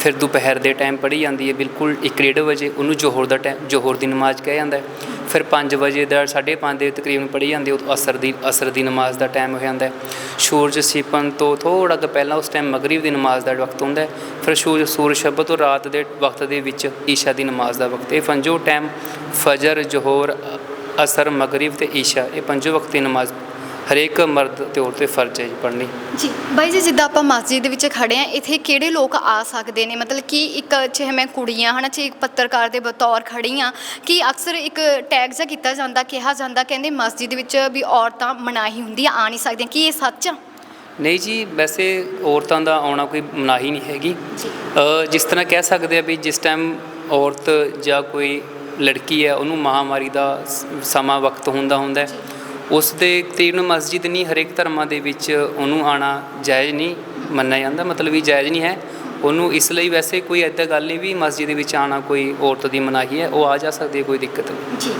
ਫਿਰ ਦੁਪਹਿਰ ਦੇ ਟਾਈਮ ਪੜ੍ਹੀ ਜਾਂਦੀ ਹੈ ਬਿਲਕੁਲ 1:30 ਵਜੇ ਉਹਨੂੰ ਜੋਹਰ ਦਾ ਟਾਈਮ ਜੋਹਰ ਦੀ ਨਮਾਜ਼ ਕਿਹਾ ਜਾਂਦਾ ਹੈ। ਫਿਰ 5 ਵਜੇ ਦਾ 5:30 ਦੇ ਤਕਰੀਬਨ ਪੜ੍ਹੀ ਜਾਂਦੀ ਹੈ ਉਹ ਅਸਰ ਦੀ ਅਸਰ ਦੀ ਨਮਾਜ਼ ਦਾ ਟਾਈਮ ਹੋ ਜਾਂਦਾ ਹੈ। ਸੂਰਜ ਛਿਪਣ ਤੋਂ ਥੋੜਾ ਕੁ ਪਹਿਲਾਂ ਉਸ ਟਾਈਮ ਮਗਰਿਬ ਦੀ ਨਮਾਜ਼ ਦਾ ਵਕਤ ਹੁੰਦਾ ਹੈ। ਫਿਰ ਸੂਰਜ ਸੂਰਜ ਛਿਪਣ ਤੋਂ ਰਾਤ ਦੇ ਵਕਤ ਦੇ ਵਿੱਚ ਈਸ਼ਾ ਦੀ ਨਮਾਜ਼ ਦਾ ਵਕਤ ਇਹ ਪੰਜੋ ਟਾਈਮ ਫਜਰ ਜੋਹਰ ਅਸਰ ਮਗਰਿਬ ਤੇ ਈਸ਼ਾ ਇਹ ਪੰਜੋ ਵਕਤ ਨਮਾਜ਼ ਹਰੇਕ ਮਰਦ ਤੇ ਔਰਤ ਤੇ ਫਰਜ਼ ਹੈ ਜੀ ਪੜ੍ਹਨੀ। ਜੀ ਬਾਈ ਜੀ ਜਿੱਦਾਂ ਆਪਾਂ ਮਸਜਿਦ ਦੇ ਵਿੱਚ ਖੜੇ ਆ ਇੱਥੇ ਕਿਹੜੇ ਲੋਕ ਆ ਸਕਦੇ ਨੇ? ਮਤਲਬ ਕਿ ਇੱਕ ਚਾਹੇ ਮੈਂ ਕੁੜੀਆਂ ਹਨਾ ਚਾਹੇ ਇੱਕ ਪੱਤਰਕਾਰ ਦੇ ਬਤੌਰ ਖੜੀ ਆ ਕਿ ਅਕਸਰ ਇੱਕ ਟੈਗ ਜਿਹਾ ਕੀਤਾ ਜਾਂਦਾ ਕਿਹਾ ਜਾਂਦਾ ਕਹਿੰਦੇ ਮਸਜਿਦ ਦੇ ਵਿੱਚ ਵੀ ਔਰਤਾਂ ਮਨਾਹੀ ਹੁੰਦੀ ਆ ਆ ਨਹੀਂ ਸਕਦੀਆਂ ਕੀ ਇਹ ਸੱਚ ਆ? ਨਹੀਂ ਜੀ ਵੈਸੇ ਔਰਤਾਂ ਦਾ ਆਉਣਾ ਕੋਈ ਮਨਾਹੀ ਨਹੀਂ ਹੈਗੀ। ਜਿਸ ਤਰ੍ਹਾਂ ਕਹਿ ਸਕਦੇ ਆ ਵੀ ਜਿਸ ਟਾਈਮ ਔਰਤ ਜਾਂ ਕੋਈ ਲੜਕੀ ਹੈ, ਉਹਨੂੰ ਮਹਾਮਾਰੀ ਦਾ ਸਮਾਂ ਵਕਤ ਹੁੰਦਾ ਹੁੰਦਾ ਉਸ ਦੇ ਤੀਨ ਮਸਜਿਦ ਨਹੀਂ, ਹਰੇਕ ਧਰਮਾਂ ਦੇ ਵਿੱਚ ਉਹਨੂੰ ਆਣਾ ਜਾਇਜ਼ ਨਹੀਂ ਮੰਨਿਆ ਜਾਂਦਾ, ਮਤਲਬ ਵੀ ਜਾਇਜ਼ ਨਹੀਂ ਹੈ। ਉਹਨੂੰ ਇਸ ਲਈ ਵੈਸੇ ਕੋਈ ਐਦਾਂ ਗੱਲ ਨਹੀਂ ਵੀ ਮਸਜਿਦ ਦੇ ਵਿੱਚ ਆਣਾ ਕੋਈ ਔਰਤ ਦੀ ਮਨਾਹੀ ਹੈ ਉਹ ਆ ਜਾ ਸਕਦੀ ਹੈ ਕੋਈ ਦਿੱਕਤ ਨਹੀਂ। ਜੀ।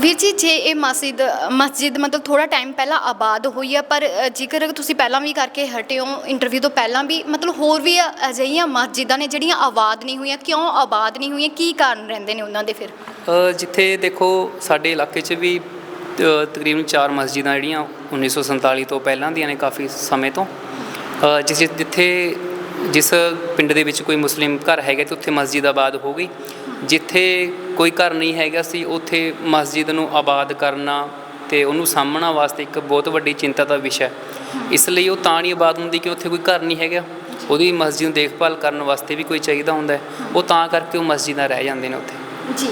ਵੀਰ ਜੀ ਜੇ ਇਹ ਮਸਜਿਦ ਮਸਜਿਦ ਮਤਲਬ ਥੋੜਾ ਟਾਈਮ ਪਹਿਲਾਂ ਆਬਾਦ ਹੋਈ ਆ ਪਰ ਜੇਕਰ ਤੁਸੀਂ ਪਹਿਲਾਂ ਵੀ ਕਰਕੇ ਹਟੇ ਹੋ ਇੰਟਰਵਿਊ ਤੋਂ ਪਹਿਲਾਂ ਵੀ ਮਤਲਬ ਹੋਰ ਵੀ ਅਜਿਹੀਆਂ ਮਸਜਿਦਾਂ ਨੇ ਜਿਹੜੀਆਂ ਆਬਾਦ ਨਹੀਂ ਹੋਈਆਂ ਕਿਉਂ ਆਬਾਦ ਨਹੀਂ ਹੋਈਆਂ ਕੀ ਕਾਰਨ ਰਹਿੰਦੇ ਨੇ ਉਹਨਾਂ ਦੇ ਫਿਰ? ਜਿੱਥੇ ਦੇਖੋ ਸਾਡੇ ਇਲਾਕੇ 'ਚ ਵੀ ਤਕਰੀਬਨ ਚਾਰ ਮਸਜਿਦਾਂ ਜਿਹੜੀਆਂ 1947 ਤੋਂ ਪਹਿਲਾਂ ਦੀਆਂ ਨੇ ਕਾਫੀ ਸਮੇਂ ਤੋਂ। ਜਿਸ ਜਿੱਥੇ ਜਿਸ ਪਿੰਡ ਦੇ ਵਿੱਚ ਕੋਈ ਮੁਸਲਿਮ ਘਰ ਹੈਗਾ ਤੇ ਉੱਥੇ ਮਸਜਿਦ ਆਬਾਦ ਹੋ ਗਈ। ਜਿੱਥੇ ਕੋਈ ਘਰ ਨਹੀਂ ਹੈਗਾ ਸੀ, ਉੱਥੇ ਮਸਜਿਦ ਨੂੰ ਆਬਾਦ ਕਰਨਾ ਤੇ ਉਹਨੂੰ ਸਾਂਭਣਾ ਵਾਸਤੇ ਇੱਕ ਬਹੁਤ ਵੱਡੀ ਚਿੰਤਾ ਦਾ ਵਿਸ਼ਾ ਹੈ। ਇਸ ਲਈ ਉਹ ਤਾਂ ਨਹੀਂ ਆਬਾਦ ਹੁੰਦੀ ਕਿ ਉੱਥੇ ਕੋਈ ਘਰ ਨਹੀਂ ਹੈਗਾ? ਉਹਦੀ ਮਸਜਿਦ ਨੂੰ ਦੇਖਭਾਲ ਕਰਨ ਵਾਸਤੇ ਵੀ ਕੋਈ ਚਾਹੀਦਾ ਹੁੰਦਾ ਉਹ ਤਾਂ ਕਰਕੇ ਉਹ ਮਸਜਿਦਾਂ ਰਹਿ ਜਾਂਦੇ ਨੇ ਉੱਥੇ। ਜੀ।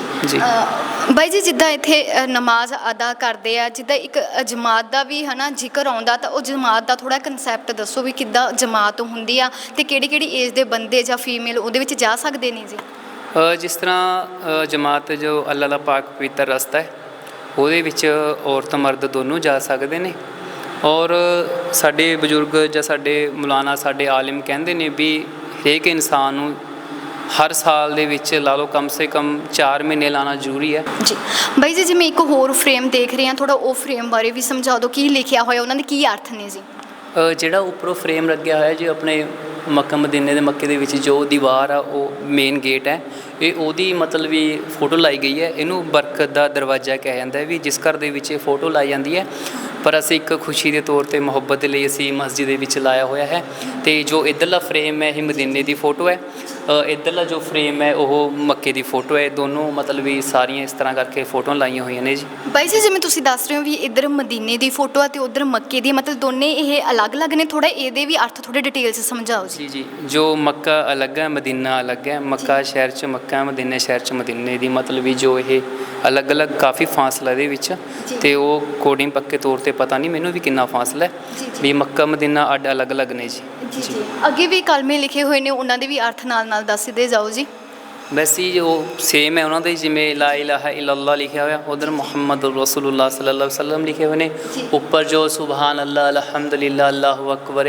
ਬਾਈ ਜੀ ਜਿੱਦਾਂ ਇੱਥੇ ਨਮਾਜ਼ ਅਦਾ ਕਰਦੇ ਆ ਜਿੱਦਾਂ ਇੱਕ ਜਮਾਤ ਦਾ ਵੀ ਹਨਾ ਜ਼ਿਕਰ ਆਉਂਦਾ ਤਾਂ ਉਹ ਜਮਾਤ ਦਾ ਥੋੜਾ ਕਨਸੈਪਟ ਦੱਸੋ ਵੀ ਕਿੱਦਾਂ ਜਮਾਤ ਹੁੰਦੀ ਆ ਤੇ ਕਿਹੜੀ ਕਿਹੜੀ ਏਜ ਦੇ ਬੰਦੇ ਜਾਂ ਫੀਮੇਲ ਉਹਦੇ ਵਿੱਚ ਜਾ ਸਕਦੇ ਨੇ ਜੀ? ਜਿਸ ਤਰ੍ਹਾਂ ਜਮਾਤ ਜੋ ਅੱਲਾਹ ਦਾ ਪਾਕ ਪਵਿੱਤਰ ਰਸਤਾ ਹੈ ਉਹਦੇ ਵਿੱਚ ਔਰਤ ਮਰਦ ਦੋਨੋਂ ਜਾ ਸਕਦੇ ਨੇ। ਔਰ ਸਾਡੇ ਬਜ਼ੁਰਗ ਜਾਂ ਸਾਡੇ ਮੌਲਾਨਾ ਸਾਡੇ ਆਲਿਮ ਕਹਿੰਦੇ ਨੇ ਵੀ ਹਰੇਕ ਇਨਸਾਨ ਨੂੰ ਹਰ ਸਾਲ ਦੇ ਵਿੱਚ ਲਾ ਲਓ ਕਮ ਸੇ ਕਮ 4 ਮਹੀਨੇ ਲਾਣਾ ਜ਼ਰੂਰੀ ਹੈ। ਜੀ। ਬਾਈ ਜੀ ਜਿਵੇਂ ਇੱਕ ਹੋਰ ਫਰੇਮ ਦੇਖ ਰਹੇ ਆ ਥੋੜਾ ਉਹ ਫਰੇਮ ਬਾਰੇ ਵੀ ਸਮਝਾ ਦਿਓ ਕੀ ਲਿਖਿਆ ਹੋਇਆ ਉਹਨਾਂ ਦੇ ਕੀ ਅਰਥ ਨੇ ਜੀ? ਜਿਹੜਾ ਉੱਪਰੋਂ ਫਰੇਮ ਲੱਗਿਆ ਹੋਇਆ ਜੀ ਆਪਣੇ ਮੱਕਾ ਮਦੀਨੇ ਦੇ ਮੱਕੇ ਦੇ ਵਿੱਚ ਜੋ ਦੀਵਾਰ ਆ ਉਹ ਮੇਨ ਗੇਟ ਹੈ। ਇਹ ਉਹਦੀ ਮਤਲਬ ਵੀ ਫੋਟੋ ਲਾਈ ਗਈ ਹੈ। ਇਹਨੂੰ ਬਰਕਤ ਦਾ ਦਰਵਾਜ਼ਾ ਕਿਹਾ ਜਾਂਦਾ ਹੈ ਵੀ ਜਿਸ ਘਰ ਦੇ ਵਿੱਚ ਇਹ ਫੋਟੋ ਲਾਈ ਜਾਂਦੀ ਹੈ। ਪਰ ਅਸੀਂ ਇੱਕ ਖੁਸ਼ੀ ਦੇ ਤੌਰ ਤੇ ਮੁਹੱਬਤ ਦੇ ਲਈ ਅਸੀਂ ਮਸਜਿਦ ਦੇ ਵਿੱਚ ਲਾਇਆ ਹੋਇਆ ਹੈ। ਤੇ ਜੋ ਇਧਰਲਾ ਫਰੇਮ ਹੈ ਇਹ ਮਦੀਨੇ ਦੀ ਫੋਟੋ ਹੈ। ਇੱਧਰਲਾ ਜੋ ਫਰੇਮ ਹੈ ਉਹ ਮੱਕੇ ਦੀ ਫੋਟੋ ਹੈ। ਦੋਨੋਂ ਮਤਲਬ ਵੀ ਸਾਰੀਆਂ ਇਸ ਤਰ੍ਹਾਂ ਕਰਕੇ ਫੋਟੋਆਂ ਲਾਈਆਂ ਹੋਈਆਂ ਨੇ ਜੀ। ਬਾਈ ਜੀ ਜਿਵੇਂ ਤੁਸੀਂ ਦੱਸ ਰਹੇ ਹੋ ਵੀ ਇੱਧਰ ਮਦੀਨੇ ਦੀ ਫੋਟੋ ਆ ਤੇ ਉਧਰ ਮੱਕੇ ਦੀ ਮਤਲਬ ਦੋਨੇ ਇਹ ਅਲੱਗ-ਅਲੱਗ ਨੇ। ਥੋੜਾ ਇਹਦੇ ਵੀ ਅਰਥ ਥੋੜੇ ਡਿਟੇਲ 'ਚ ਸਮਝਾਓ ਜੀ। ਜੀ ਜੀ। ਮੱਕਾ ਅਲੱਗ ਹੈ ਮਦੀਨਾ ਅਲੱਗ ਹੈ। ਮੱਕਾ ਸ਼ਹਿਰ ਚ ਮੱਕਾ ਮਦੀਨੇ ਸ਼ਹਿਰ ਚ ਮਦੀਨੇ ਦੀ। ਮਤਲਬ ਵੀ ਜੋ ਇਹ ਅਲੱਗ-ਅਲੱਗ ਕਾਫੀ ਫਾਸਲਾ ਦੇ ਵਿੱਚ। ਤੇ ਉਹ ਕੋਡਿੰਗ ਪੱਕੇ ਤੌਰ ਤੇ ਪਤਾ ਨਹੀਂ ਮੈਨੂੰ ਵੀ ਕਿੰਨਾ ਫਾਸਲਾ ਹੈ। ਵੀ ਮੱਕਾ ਮਦੀਨਾ ਅੱਡ ਅਲੱਗ-ਅਲੱਗ ਨੇ ਜੀ। ਜੀ ਅੱਗੇ ਵੀ ਕਲਮੇ ਲਿਖੇ ਹੋਏ ਨੇ ਉਹਨਾਂ ਦੇ ਵੀ ਅਰਥ ਨਾਲ ਦੱਸਦੇ ਜਾਓ ਜੀ। ਵੈਸੇ ਹੀ ਉਹ ਸੇਮ ਹੈ ਉਹਨਾਂ ਦੇ ਜਿਵੇਂ ਲਾ ਇਲਾਹਾ ਇਲੱਲਾ ਲਿਖਿਆ ਹੋਇਆ ਉਧਰ ਮੁਹੰਮਦ ਰਸੂਲullah ਸੱਲੱਲਾਹੁ ਅਲੈहि ਵਸੱਲਮ ਲਿਖੇ ਹੋਏ ਨੇ। ਉੱਪਰ ਜੋ ਸੁਭਾਨ ਅੱਲਾ ਅਲਹਮਦੁਲਿਲਾ ਅੱਲਾਹੁ ਅਕਬਰ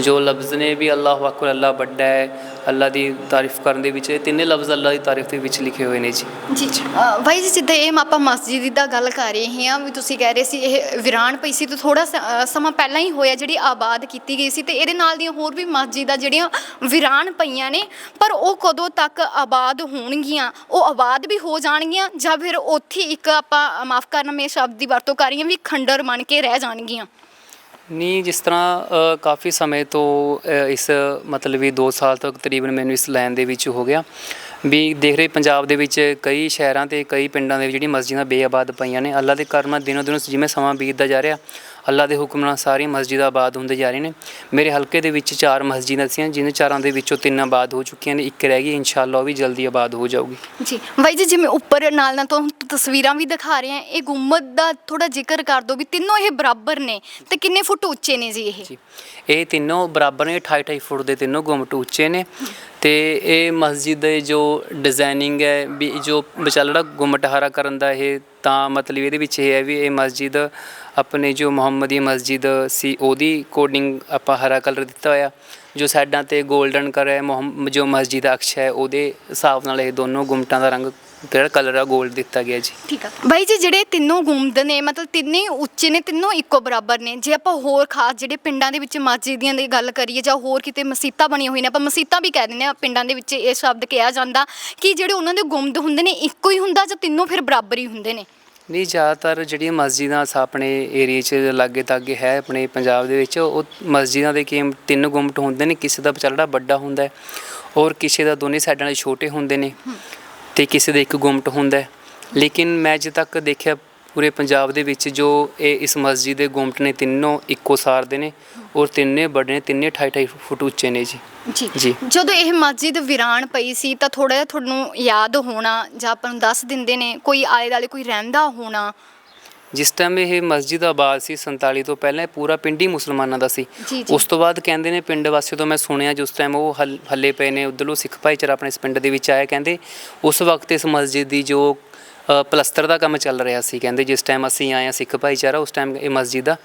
ਜੋ ਲਫ਼ਜ਼ ਨੇ ਵੀ ਅੱਲਾਹੁ ਅਕਬਰ ਅੱਲਾਹ ਵੱਡਾ ਹੈ ਅੱਲਾਹ ਦੀ ਤਾਰੀਫ ਕਰਨ ਦੇ ਵਿੱਚ ਇਹ ਤਿੰਨੇ ਲਫ਼ਜ਼ ਅੱਲਾਹ ਦੀ ਤਾਰੀਫ ਦੇ ਵਿੱਚ ਲਿਖੇ ਹੋਏ ਨੇ ਜੀ। ਜੀ ਅ, ਜੀ ਜਿੱਦਾਂ ਇਹ ਆਪਾਂ ਮਸਜਿਦ ਦਾ ਗੱਲ ਕਰ ਰਹੇ ਹਾਂ ਵੀ ਤੁਸੀਂ ਕਹਿ ਰਹੇ ਸੀ ਇਹ ਵਿਰਾਨ ਪਈ ਸੀ ਤੇ ਥੋੜਾ ਸਮਾਂ ਪਹਿਲਾਂ ਹੀ ਹੋਇਆ ਜਿਹੜੀ ਆਬਾਦ ਕੀਤੀ ਗਈ ਸੀ ਤੇ ਇਹਦੇ ਨਾਲ ਦੀਆਂ ਹੋਰ ਵੀ ਮਸਜਿਦਾਂ ਜਿਹੜੀਆਂ ਵਿਰਾਨ ਪਈਆਂ ਨੇ ਪਰ ਉਹ ਕਦੋਂ ਤੱਕ ਆਬਾਦ ਹੋਣਗੀਆਂ? ਉਹ ਆਬਾਦ ਵੀ ਹੋ ਜਾਣਗੀਆਂ ਜਾਂ ਫਿਰ ਉੱਥੇ ਇੱਕ ਆਪਾਂ ਮਾਫ ਕਰਨਾ ਮੈਂ ਸ਼ਬਦ ਦੀ ਵਰਤੋਂ ਕਰ ਰਹੀ ਹਾਂ ਵੀ ਖੰਡਰ ਬਣ ਕੇ ਰਹਿ ਜਾਣਗੀਆਂ? ਨਹੀਂ, ਜਿਸ ਤਰ੍ਹਾਂ ਕਾਫੀ ਸਮੇਂ ਤੋਂ ਇਸ, ਮਤਲਬ ਵੀ 2 ਸਾਲ ਤੱਕ ਤਕਰੀਬਨ ਮੈਨੂੰ ਇਸ ਲਾਈਨ ਦੇ ਵਿੱਚ ਹੋ ਗਿਆ। ਵੀ ਦੇਖ ਰਹੇ ਪੰਜਾਬ ਦੇ ਵਿੱਚ ਕਈ ਸ਼ਹਿਰਾਂ ਤੇ ਕਈ ਪਿੰਡਾਂ ਦੇ ਵਿੱਚ ਜਿਹੜੀਆਂ ਮਸਜਿਦਾਂ ਬੇਆਬਾਦ ਪਈਆਂ ਨੇ, ਅੱਲਾ ਦੇ ਕਰਮ ਨਾਲ ਦਿਨੋਂ ਦਿਨ ਜਿਵੇਂ ਸਮਾਂ ਬੀਤਦਾ ਜਾ ਰਿਹਾ ਅੱਲਾ ਦੇ ਹੁਕਮ ਨਾਲ ਸਾਰੀਆਂ ਮਸਜਿਦਾਂ ਆਬਾਦ ਹੁੰਦੇ ਜਾ ਰਹੇ ਨੇ। ਮੇਰੇ ਹਲਕੇ ਦੇ ਵਿੱਚ ਚਾਰ ਮਸਜਿਦਾਂ ਸੀ ਜਿਨ੍ਹਾਂ ਚਾਰਾਂ ਦੇ ਵਿੱਚੋਂ ਤਿੰਨ ਆਬਾਦ ਹੋ ਚੁੱਕੀਆਂ ਨੇ ਇੱਕ ਰਹਿ ਗਈ ਇਨਸ਼ਾਅੱਲਾ ਉਹ ਵੀ ਜਲਦੀ ਆਬਾਦ ਹੋ ਜਾਊਗੀ। ਜੀ ਬਾਈ ਜੀ ਜਿਵੇਂ ਉੱਪਰ ਨਾਲ ਨਾਲ ਤੋਂ ਤਸਵੀਰਾਂ ਵੀ ਦਿਖਾ ਰਹੇ ਆ ਇਹ ਗੁੰਮਦ ਦਾ ਥੋੜਾ ਜ਼ਿਕਰ ਕਰ ਦਿਓ ਵੀ ਤਿੰਨੋਂ ਇਹ ਬਰਾਬਰ ਨੇ ਤੇ ਕਿੰਨੇ ਫੁੱਟ ਉੱਚੇ ਨੇ ਜੀ ਇਹ? ਜੀ ਇਹ ਤਿੰਨੋਂ ਬਰਾਬਰ ਨੇ 28 28 ਫੁੱਟ ਦੇ ਤਿੰਨੋਂ ਗੁੰਮਟ ਉੱਚੇ ਨੇ। ਤੇ ਇਹ ਮਸਜਿਦ ਦੇ ਜੋ ਡਿਜ਼ਾਈਨਿੰਗ ਹੈ, ਵੀ ਜੋ ਵਿਚਾਲ ਜਿਹੜਾ ਗੁੰਮਟ ਹਰਾ ਕਰਨ ਦਾ ਇਹ ਤਾਂ ਮਤਲਬ ਇਹਦੇ ਵਿੱਚ ਇਹ ਹੈ ਵੀ ਇਹ ਮਸਜਿਦ ਆਪਣੇ ਜੋ ਮੁਹੰਮਦੀ ਮਸਜਿਦ ਸੀ, ਉਹਦੀ ਕੋਡਿੰਗ ਆਪਾਂ ਹਰਾ ਕਲਰ ਦਿੱਤਾ ਹੋਇਆ। ਜੋ ਸਾਈਡਾਂ ਤੇ 골ਡਨ ਕਲਰ ਹੈ, ਮੁਹੰਮ, ਜੋ ਮਸਜਿਦ ਦਾ ਅਕਸ਼ ਹੈ, ਉਹਦੇ ਹਿਸਾਬ ਨਾਲ ਇਹ ਦੋਨੋਂ ਗੁੰਮਟਾਂ ਦਾ ਰੰਗ ਜਿਹੜਾ ਕਲਰ ਆ 골ਡ ਦਿੱਤਾ ਗਿਆ ਜੀ। ਠੀਕ ਆ। ਬਾਈ ਜੀ ਜਿਹੜੇ ਤਿੰਨੋਂ ਗੁੰਮਦ ਨੇ ਮਤਲਬ ਤਿੰਨੇ ਉੱਚੇ ਨੇ ਤਿੰਨੋਂ ਇੱਕੋ ਬਰਾਬਰ ਨੇ ਜੇ ਆਪਾਂ ਹੋਰ ਖਾਸ ਜਿਹੜੇ ਪਿੰਡਾਂ ਦੇ ਵਿੱਚ ਮਸਜਿਦੀਆਂ ਦੀ ਗੱਲ ਕਰੀਏ ਜਾਂ ਹੋਰ ਕਿਤੇ ਮਸੀਤਾਂ ਬਣੀਆਂ ਹੋਈਆਂ ਨੇ ਆਪਾਂ ਮਸੀਤਾਂ ਵੀ ਕਹਿ ਦਿੰਦੇ ਆ ਪਿੰਡਾਂ ਦੇ ਵਿੱਚ ਇਹ ਸ਼ਬਦ ਕਿਹਾ ਜਾਂਦਾ ਕਿ ਜਿਹੜੇ ਉਹਨਾਂ ਦੇ ਗੁੰਮਦ ਹੁੰਦੇ ਨੇ ਇੱਕੋ ਹੀ ਹੁੰਦਾ ਜਾਂ ਤਿੰਨੋਂ ਫਿਰ ਬਰਾਬਰ ਹੀ ਹੁੰਦੇ ਨੇ? ਨਹੀਂ ਜ਼ਿਆਦਾਤਰ ਜਿਹੜੀਆਂ ਮਸਜਿਦਾਂ ਸ- ਆਪਣੇ ਏਰੀਏ 'ਚ ਲਾਗੇ ਤਾਗੇ ਹੈ ਆਪਣੇ ਪੰਜਾਬ ਦੇ ਵਿੱਚ ਉਹ ਮਸਜਿਦਾਂ ਦੇ ਕੀ ਤਿੰਨ ਗੁੰਮਟ ਹੁੰਦੇ ਨੇ ਕਿਸੇ ਦਾ ਵਿਚਾਰਾ ਵੱਡਾ ਹੁੰਦਾ ਹੈ ਔਰ ਕਿਸੇ ਦਾ ਦੋਨੇ ਸਾਈਡਾਂ ਵਾਲੇ ਛੋਟੇ ਹੁੰਦੇ ਨੇ। ਤੇ ਕਿਸੇ ਦਾ ਇੱਕ ਗੁੰਮਟ ਹੁੰਦਾ ਲੇਕਿਨ ਮੈਂ ਅਜੇ ਤੱਕ ਦੇਖਿਆ ਪੂਰੇ ਪੰਜਾਬ ਦੇ ਵਿੱਚ ਜੋ ਇਹ ਇਸ ਮਸਜਿਦ ਦੇ ਗੁੰਮਟ ਨੇ ਤਿੰਨੋਂ ਇੱਕੋ ਸਾਰ ਦੇ ਨੇ ਔਰ ਤਿੰਨੇ ਵੱਡੇ ਨੇ ਤਿੰਨੇ 28 28 ਫੁੱਟ ਉੱਚੇ ਨੇ ਜੀ। ਜੀ। ਜਦੋਂ ਇਹ ਮਸਜਿਦ ਵਿਰਾਨ ਪਈ ਸੀ ਤਾਂ ਥੋੜਾ ਜਿਹਾ ਤੁਹਾਨੂੰ ਯਾਦ ਹੋਣਾ ਜਾਂ ਆਪਾਂ ਨੂੰ ਦੱਸ ਦਿੰਦੇ ਨੇ ਕੋਈ ਆਲੇ ਦੁਆਲੇ ਕੋਈ ਰਹਿੰਦਾ ਹੋਣਾ ਜਿਸ ਟਾਈਮ ਇਹ ਮਸਜਿਦ ਆਬਾਦ ਸੀ 47 ਤੋਂ ਪਹਿਲਾਂ ਇਹ ਪੂਰਾ ਪਿੰਡ ਹੀ ਮੁਸਲਮਾਨਾਂ ਦਾ ਸੀ ਜੀ, ਜੀ। ਉਸ ਤੋਂ ਬਾਅਦ ਕਹਿੰਦੇ ਨੇ ਪਿੰਡ ਵਾਸੀਆਂ ਤੋਂ ਮੈਂ ਸੁਣਿਆ ਜਿਸ ਟਾਈਮ ਉਹ ਹੱਲ- ਹੱਲੇ ਪਏ ਨੇ ਉਧਰੋਂ ਸਿੱਖ ਭਾਈਚਾਰਾ ਆਪਣੇ ਇਸ ਪਿੰਡ ਦੇ ਵਿੱਚ ਆਇਆ ਕਹਿੰਦੇ ਉਸ ਵਕਤ ਇਸ ਮਸਜਿਦ ਦੀ ਜੋ ਅ, ਪਲਸਤਰ ਦਾ ਕੰਮ ਚੱਲ ਰਿਹਾ ਸੀ ਕਹਿੰਦੇ ਜਿਸ ਟਾਈਮ ਅਸੀਂ ਆਏ ਹਾਂ ਸਿੱਖ ਭਾਈਚਾਰਾ ਉਸ ਟਾਈਮ ਇਹ ਮਸਜਿਦ ਦਾ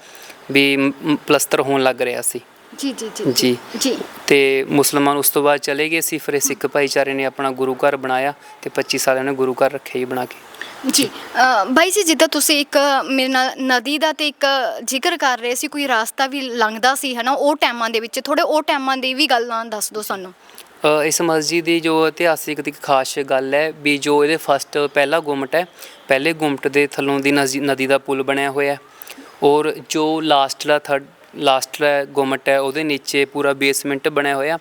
ਵੀ ਮ- ਮ- ਪਲਸਤਰ ਹੋਣ ਲੱਗ ਰਿਹਾ ਸੀ ਜੀ ਜੀ ਜੀ। ਜੀ ਤੇ ਮੁਸਲਮਾਨ ਉਸ ਤੋਂ ਬਾਅਦ ਚਲੇ ਗਏ ਸੀ ਫਿਰ ਇਹ ਸਿੱਖ ਭਾਈਚਾਰੇ ਨੇ ਆਪਣਾ ਗੁਰੂ ਘਰ ਬਣਾਇਆ ਤੇ 25 ਸਾਲਾਂ ਨੇ ਗੁਰੂ ਘਰ ਰੱਖਿਆ ਹੀ ਬਣਾ ਕੇ। ਜੀ। ਅ, ਬਾਈ ਜੀ ਜਿੱਦਾਂ ਤੁਸੀਂ ਇੱਕ ਮੇਰੇ ਨਾਲ ਨਦੀ ਦਾ ਤੇ ਇੱਕ ਜ਼ਿਕਰ ਕਰ ਰਹੇ ਸੀ ਕੋਈ ਰਾਸਤਾ ਵੀ ਲੰਘਦਾ ਸੀ ਹਨਾ ਉਹ ਟਾਈਮਾਂ ਦੇ ਵਿੱਚ ਥੋੜੇ ਉਹ ਟਾਈਮਾਂ ਦੀ ਵੀ ਗੱਲਾਂ ਦੱਸ ਦਿਓ ਸਾਨੂੰ। ਅ, ਇਸ ਮਸਜਿਦ ਦੀ ਜੋ ਇਤਿਹਾਸਿਕ ਦੀ ਖਾਸ ਗੱਲ ਹੈ ਵੀ ਜੋ ਇਹਦੇ ਫਸਟ ਪਹਿਲਾ ਗੁੰਮਟ ਹੈ ਪਹਿਲੇ ਗੁੰਮਟ ਦੇ ਥੱਲੋਂ ਦੀ ਨਜ਼ੀ- ਨਦੀ ਦਾ ਪੁਲ ਬਣਿਆ ਹੋਇਆ ਹੈ ਔਰ ਜੋ ਲਾਸਟਲਾ ਥਰਡ ਲਾਸਟਲਾ ਗੁੰਮਟ ਹੈ ਉਹਦੇ ਨੀਚੇ ਪੂਰਾ ਬੇਸਮੈਂਟ ਬਣਿਆ ਹੋਇਆ।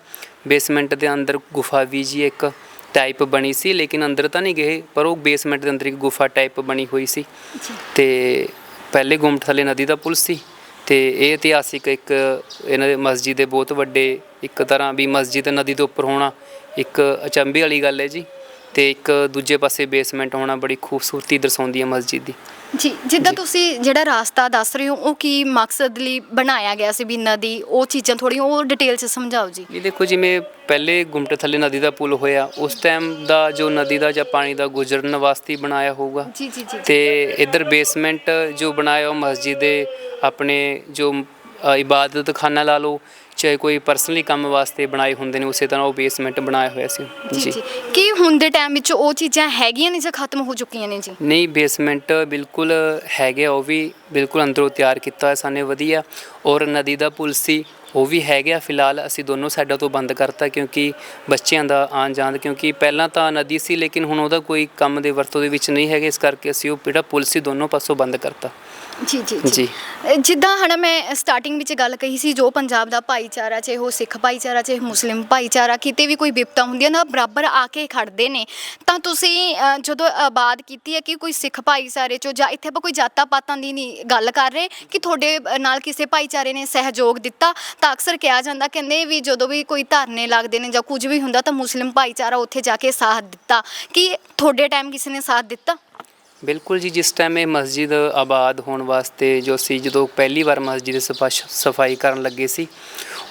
ਬੇਸਮੈਂਟ ਦੇ ਅੰਦਰ ਗੁਫਾ ਵੀ ਜੀ ਇੱਕ ਟਾਈਪ ਬਣੀ ਸੀ ਲੇਕਿਨ ਅੰਦਰ ਤਾਂ ਨਹੀਂ ਗਏ ਪਰ ਉਹ ਬੇਸਮੈਂਟ ਦੇ ਅੰਦਰ ਇੱਕ ਗੁਫਾ ਟਾਈਪ ਬਣੀ ਹੋਈ ਸੀ। ਤੇ ਪਹਿਲੇ ਗੁੰਮਟ ਥੱਲੇ ਨਦੀ ਦਾ ਪੁਲ ਸੀ ਤੇ ਇਹ ਇਤਿਹਾਸਿਕ ਇੱਕ ਇਹਨਾਂ ਦੇ ਮਸਜਿਦ ਦੇ ਬਹੁਤ ਵੱਡੇ ਇੱਕ ਤਰ੍ਹਾਂ ਵੀ ਮਸਜਿਦ ਨਦੀ ਦੇ ਉੱਪਰ ਹੋਣਾ ਇੱਕ ਅਚੰਭੇ ਵਾਲੀ ਗੱਲ ਹੈ ਜੀ। ਤੇ ਇੱਕ ਦੂਜੇ ਪਾਸੇ ਬੇਸਮੈਂਟ ਹੋਣਾ ਬੜੀ ਖੂਬਸੂਰਤੀ ਦਰਸਾਉਂਦੀ ਹੈ ਮਸਜਿਦ ਦੀ। ਜੀ ਜਿੱਦਾਂ ਤੁਸੀਂ ਜਿਹੜਾ ਰਾਸਤਾ ਦੱਸ ਰਹੇ ਹੋ ਉਹ ਕੀ ਮਕਸਦ ਲਈ ਬਣਾਇਆ ਗਿਆ ਸੀ ਵੀ ਨਦੀ ਉਹ ਚੀਜ਼ਾਂ ਥੋੜੀਆਂ ਉਹ ਡਿਟੇਲ 'ਚ ਸਮਝਾਓ ਜੀ। ਇਹ ਦੇਖੋ ਜਿਵੇਂ ਪਹਿਲੇ ਗੁੰਮਟ ਥੱਲੇ ਨਦੀ ਦਾ ਪੁਲ ਹੋਇਆ ਉਸ ਟਾਈਮ ਦਾ ਜੋ ਨਦੀ ਦਾ ਜਾਂ ਪਾਣੀ ਦਾ ਗੁਜ਼ਰਨ ਵਾਸਤੇ ਬਣਾਇਆ ਹੋਊਗਾ। ਜੀ ਜੀ ਜੀ। ਤੇ ਇਧਰ ਬੇਸਮੈਂਟ ਜੋ ਬਣਾਇਆ ਉਹ ਮਸਜਿਦ ਦੇ ਆਪਣੇ ਜੋ ਇਬਾਦਤ ਖਾਨਾ ਲਾ ਲਓ ਚਾਹੇ ਕੋਈ ਪਰਸਨਲੀ ਕੰਮ ਵਾਸਤੇ ਬਣਾਏ ਹੁੰਦੇ ਨੇ ਉਸੇ ਤਰ੍ਹਾਂ ਉਹ ਬੇਸਮੈਂਟ ਬਣਾਇਆ ਹੋਇਆ ਸੀ। ਜੀ ਜੀ। ਕੀ ਹੁਣ ਦੇ ਟਾਈਮ ਵਿੱਚ ਉਹ ਚੀਜ਼ਾਂ ਹੈਗੀਆਂ ਨੇ ਜਾਂ ਖਤਮ ਹੋ ਚੁੱਕੀਆਂ ਨੇ ਜੀ? ਨਹੀਂ ਬੇਸਮੈਂਟ ਬਿਲਕੁਲ ਹੈਗੇ ਉਹ ਵੀ ਬਿਲਕੁਲ ਅੰਦਰੋਂ ਤਿਆਰ ਕੀਤਾ ਹੋਇਆ ਸਾਨੇ ਵਧੀਆ। ਔਰ ਨਦੀ ਦਾ ਪੁਲ ਸੀ ਉਹ ਵੀ ਹੈਗਾ ਫਿਲਹਾਲ ਅਸੀਂ ਦੋਨੋਂ ਸਾਈਡਾਂ ਤੋਂ ਬੰਦ ਕਰਤਾ ਕਿਉਂਕਿ ਬੱਚਿਆਂ ਦਾ ਆਉਣ ਜਾਣ ਕਿਉਂਕਿ ਪਹਿਲਾਂ ਤਾਂ ਨਦੀ ਸੀ ਲੇਕਿਨ ਹੁਣ ਉਹਦਾ ਕੋਈ ਕੰਮ ਦੇ ਵਰਤੋਂ ਦੇ ਵਿੱਚ ਨਹੀਂ ਹੈਗੇ। ਇਸ ਕਰਕੇ ਅਸੀਂ ਉਹ ਜਿਹੜਾ ਪੁਲ ਸੀ ਦੋਨੋਂ ਪਾਸੋਂ ਬੰਦ ਕਰਤਾ। ਜੀ ਜੀ ਜੀ। ਜਿੱਦਾਂ ਹਨਾ ਮੈਂ ਸਟਾਰਟਿੰਗ ਵਿੱਚ ਗੱਲ ਕਹੀ ਸੀ ਜੋ ਪੰਜਾਬ ਦਾ ਭਾਈਚਾਰਾ ਚਾਹੇ ਉਹ ਸਿੱਖ ਭਾਈਚਾਰਾ ਚਾਹੇ ਮੁਸਲਿਮ ਭਾਈਚਾਰਾ ਕਿਤੇ ਵੀ ਕੋਈ ਵਿਪਤਾ ਹੁੰਦੀ ਹੈ ਨਾ ਬਰਾਬਰ ਆ ਕੇ ਖੜਦੇ ਨੇ। ਤਾਂ ਤੁਸੀਂ ਅ, ਜਦੋਂ ਆਬਾਦ ਕੀਤੀ ਹੈ ਕਿ ਕੋਈ ਸਿੱਖ ਭਾਈਚਾਰੇ ਚੋਂ ਜਾਂ ਇੱਥੇ ਆਪਾਂ ਕੋਈ ਜਾਤਾਂ ਪਾਤਾਂ ਦੀ ਨਹੀਂ ਗੱਲ ਕਰ ਰਹੇ ਕਿ ਤੁਹਾਡੇ ਨਾਲ ਕਿਸੇ ਭਾਈਚਾਰੇ ਨੇ ਸਹਿਯੋਗ ਦਿੱਤਾ ਤਾਂ ਅਕਸਰ ਕਿਹਾ ਜਾਂਦਾ ਕਹਿੰਦੇ ਵੀ ਜਦੋਂ ਵੀ ਕੋਈ ਧਰਨੇ ਲੱਗਦੇ ਨੇ ਜਾਂ ਕੁਝ ਵੀ ਹੁੰਦਾ ਤਾਂ ਮੁਸਲਿਮ ਭਾਈਚਾਰਾ ਉੱਥੇ ਜਾ ਕੇ ਸਾਥ ਦਿੱਤਾ। ਕਿ ਤੁਹਾਡੇ ਟਾਈਮ ਕਿਸੇ ਨੇ ਸਾਥ ਦਿੱਤਾ? ਬਿਲਕੁਲ ਜੀ ਜਿਸ ਟਾਈਮ ਇਹ ਮਸਜਿਦ ਆਬਾਦ ਹੋਣ ਵਾਸਤੇ ਜੋ ਸੀ ਜਦੋਂ ਪਹਿਲੀ ਵਾਰ ਮਸਜਿਦ ਸਫ਼ਾਈ ਕਰਨ ਲੱਗੇ ਸੀ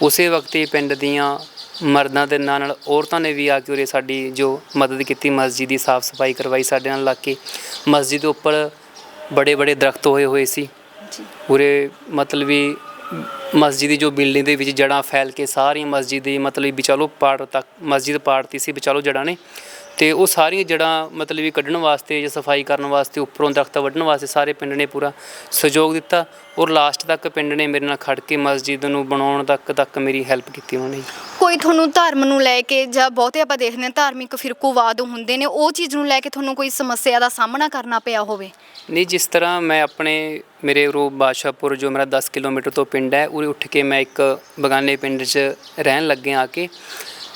ਉਸੇ ਵਕਤ ਹੀ ਪਿੰਡ ਦੀਆਂ ਮਰਦਾਂ ਦੇ ਨਾਲ ਨਾਲ ਔਰਤਾਂ ਨੇ ਵੀ ਆ ਕੇ ਉਰੇ ਸਾਡੀ ਜੋ ਮਦਦ ਕੀਤੀ ਮਸਜਿਦ ਦੀ ਸਾਫ਼ ਸਫ਼ਾਈ ਕਰਵਾਈ ਸਾਡੇ ਨਾਲ ਲੱਗ ਕੇ। ਮਸਜਿਦ ਦੇ ਉੱਪਰ ਬੜੇ ਬੜੇ ਦਰਖਤ ਹੋਏ ਹੋਏ ਸੀ। ਉਰੇ ਮਤਲਬ ਵੀ ਮਸਜਿਦ ਦੀ ਜੋ ਬਿਲਡਿੰਗ ਦੇ ਵਿੱਚ ਜੜਾਂ ਫੈਲ ਕੇ ਸਾਰੀ ਮਸਜਿਦ ਦੀ ਮਤਲਬ ਵੀ ਚਲੋ ਪਾੜ ਤੱਕ ਮਸਜਿਦ ਪਾੜਤੀ ਸੀ ਵੀ ਚਲੋ ਜੜਾਂ ਨੇ। ਤੇ ਉਹ ਸਾਰੀਆਂ ਜੜਾਂ ਮਤਲਬ ਵੀ ਕੱਢਣ ਵਾਸਤੇ ਜਾਂ ਸਫ਼ਾਈ ਕਰਨ ਵਾਸਤੇ ਉੱਪਰੋਂ ਦਰਖਤ ਵੱਢਣ ਵਾਸਤੇ ਸਾਰੇ ਪਿੰਡ ਨੇ ਪੂਰਾ ਸਹਿਯੋਗ ਦਿੱਤਾ ਔਰ ਲਾਸਟ ਤੱਕ ਪਿੰਡ ਨੇ ਮੇਰੇ ਨਾਲ ਖੜ ਕੇ ਮਸਜਿਦ ਨੂੰ ਬਣਾਉਣ ਤੱਕ ਤੱਕ ਮੇਰੀ ਹੈਲਪ ਕੀਤੀ ਉਹਨਾਂ ਨੇ ਕੋਈ ਤੁਹਾਨੂੰ ਧਰਮ ਨੂੰ ਲੈ ਕੇ ਜਾਂ ਬਹੁਤੇ ਆਪਾਂ ਦੇਖਦੇ ਹਾਂ ਧਾਰਮਿਕ ਫਿਰਕੂਵਾਦ ਹੁੰਦੇ ਨੇ ਉਹ ਚੀਜ਼ ਨੂੰ ਲੈ ਕੇ ਤੁਹਾਨੂੰ ਕੋਈ ਸਮੱਸਿਆ ਦਾ ਸਾਹਮਣਾ ਕਰਨਾ ਪਿਆ ਹੋਵੇ? ਨਹੀਂ ਜਿਸ ਤਰ੍ਹਾਂ ਮੈਂ ਆਪਣੇ ਮੇਰੇ ਉਰੋਂ ਬਾਦਸ਼ਾਹਪੁਰ ਜੋ ਮੇਰਾ 10 ਕਿਲੋਮੀਟਰ ਤੋਂ ਪਿੰਡ ਹੈ ਉਰੇ ਉੱਠ ਕੇ ਮੈਂ ਇੱਕ ਬਗਾਨੇ ਪਿੰਡ 'ਚ ਰਹਿਣ ਲੱਗੇ ਆ ਕੇ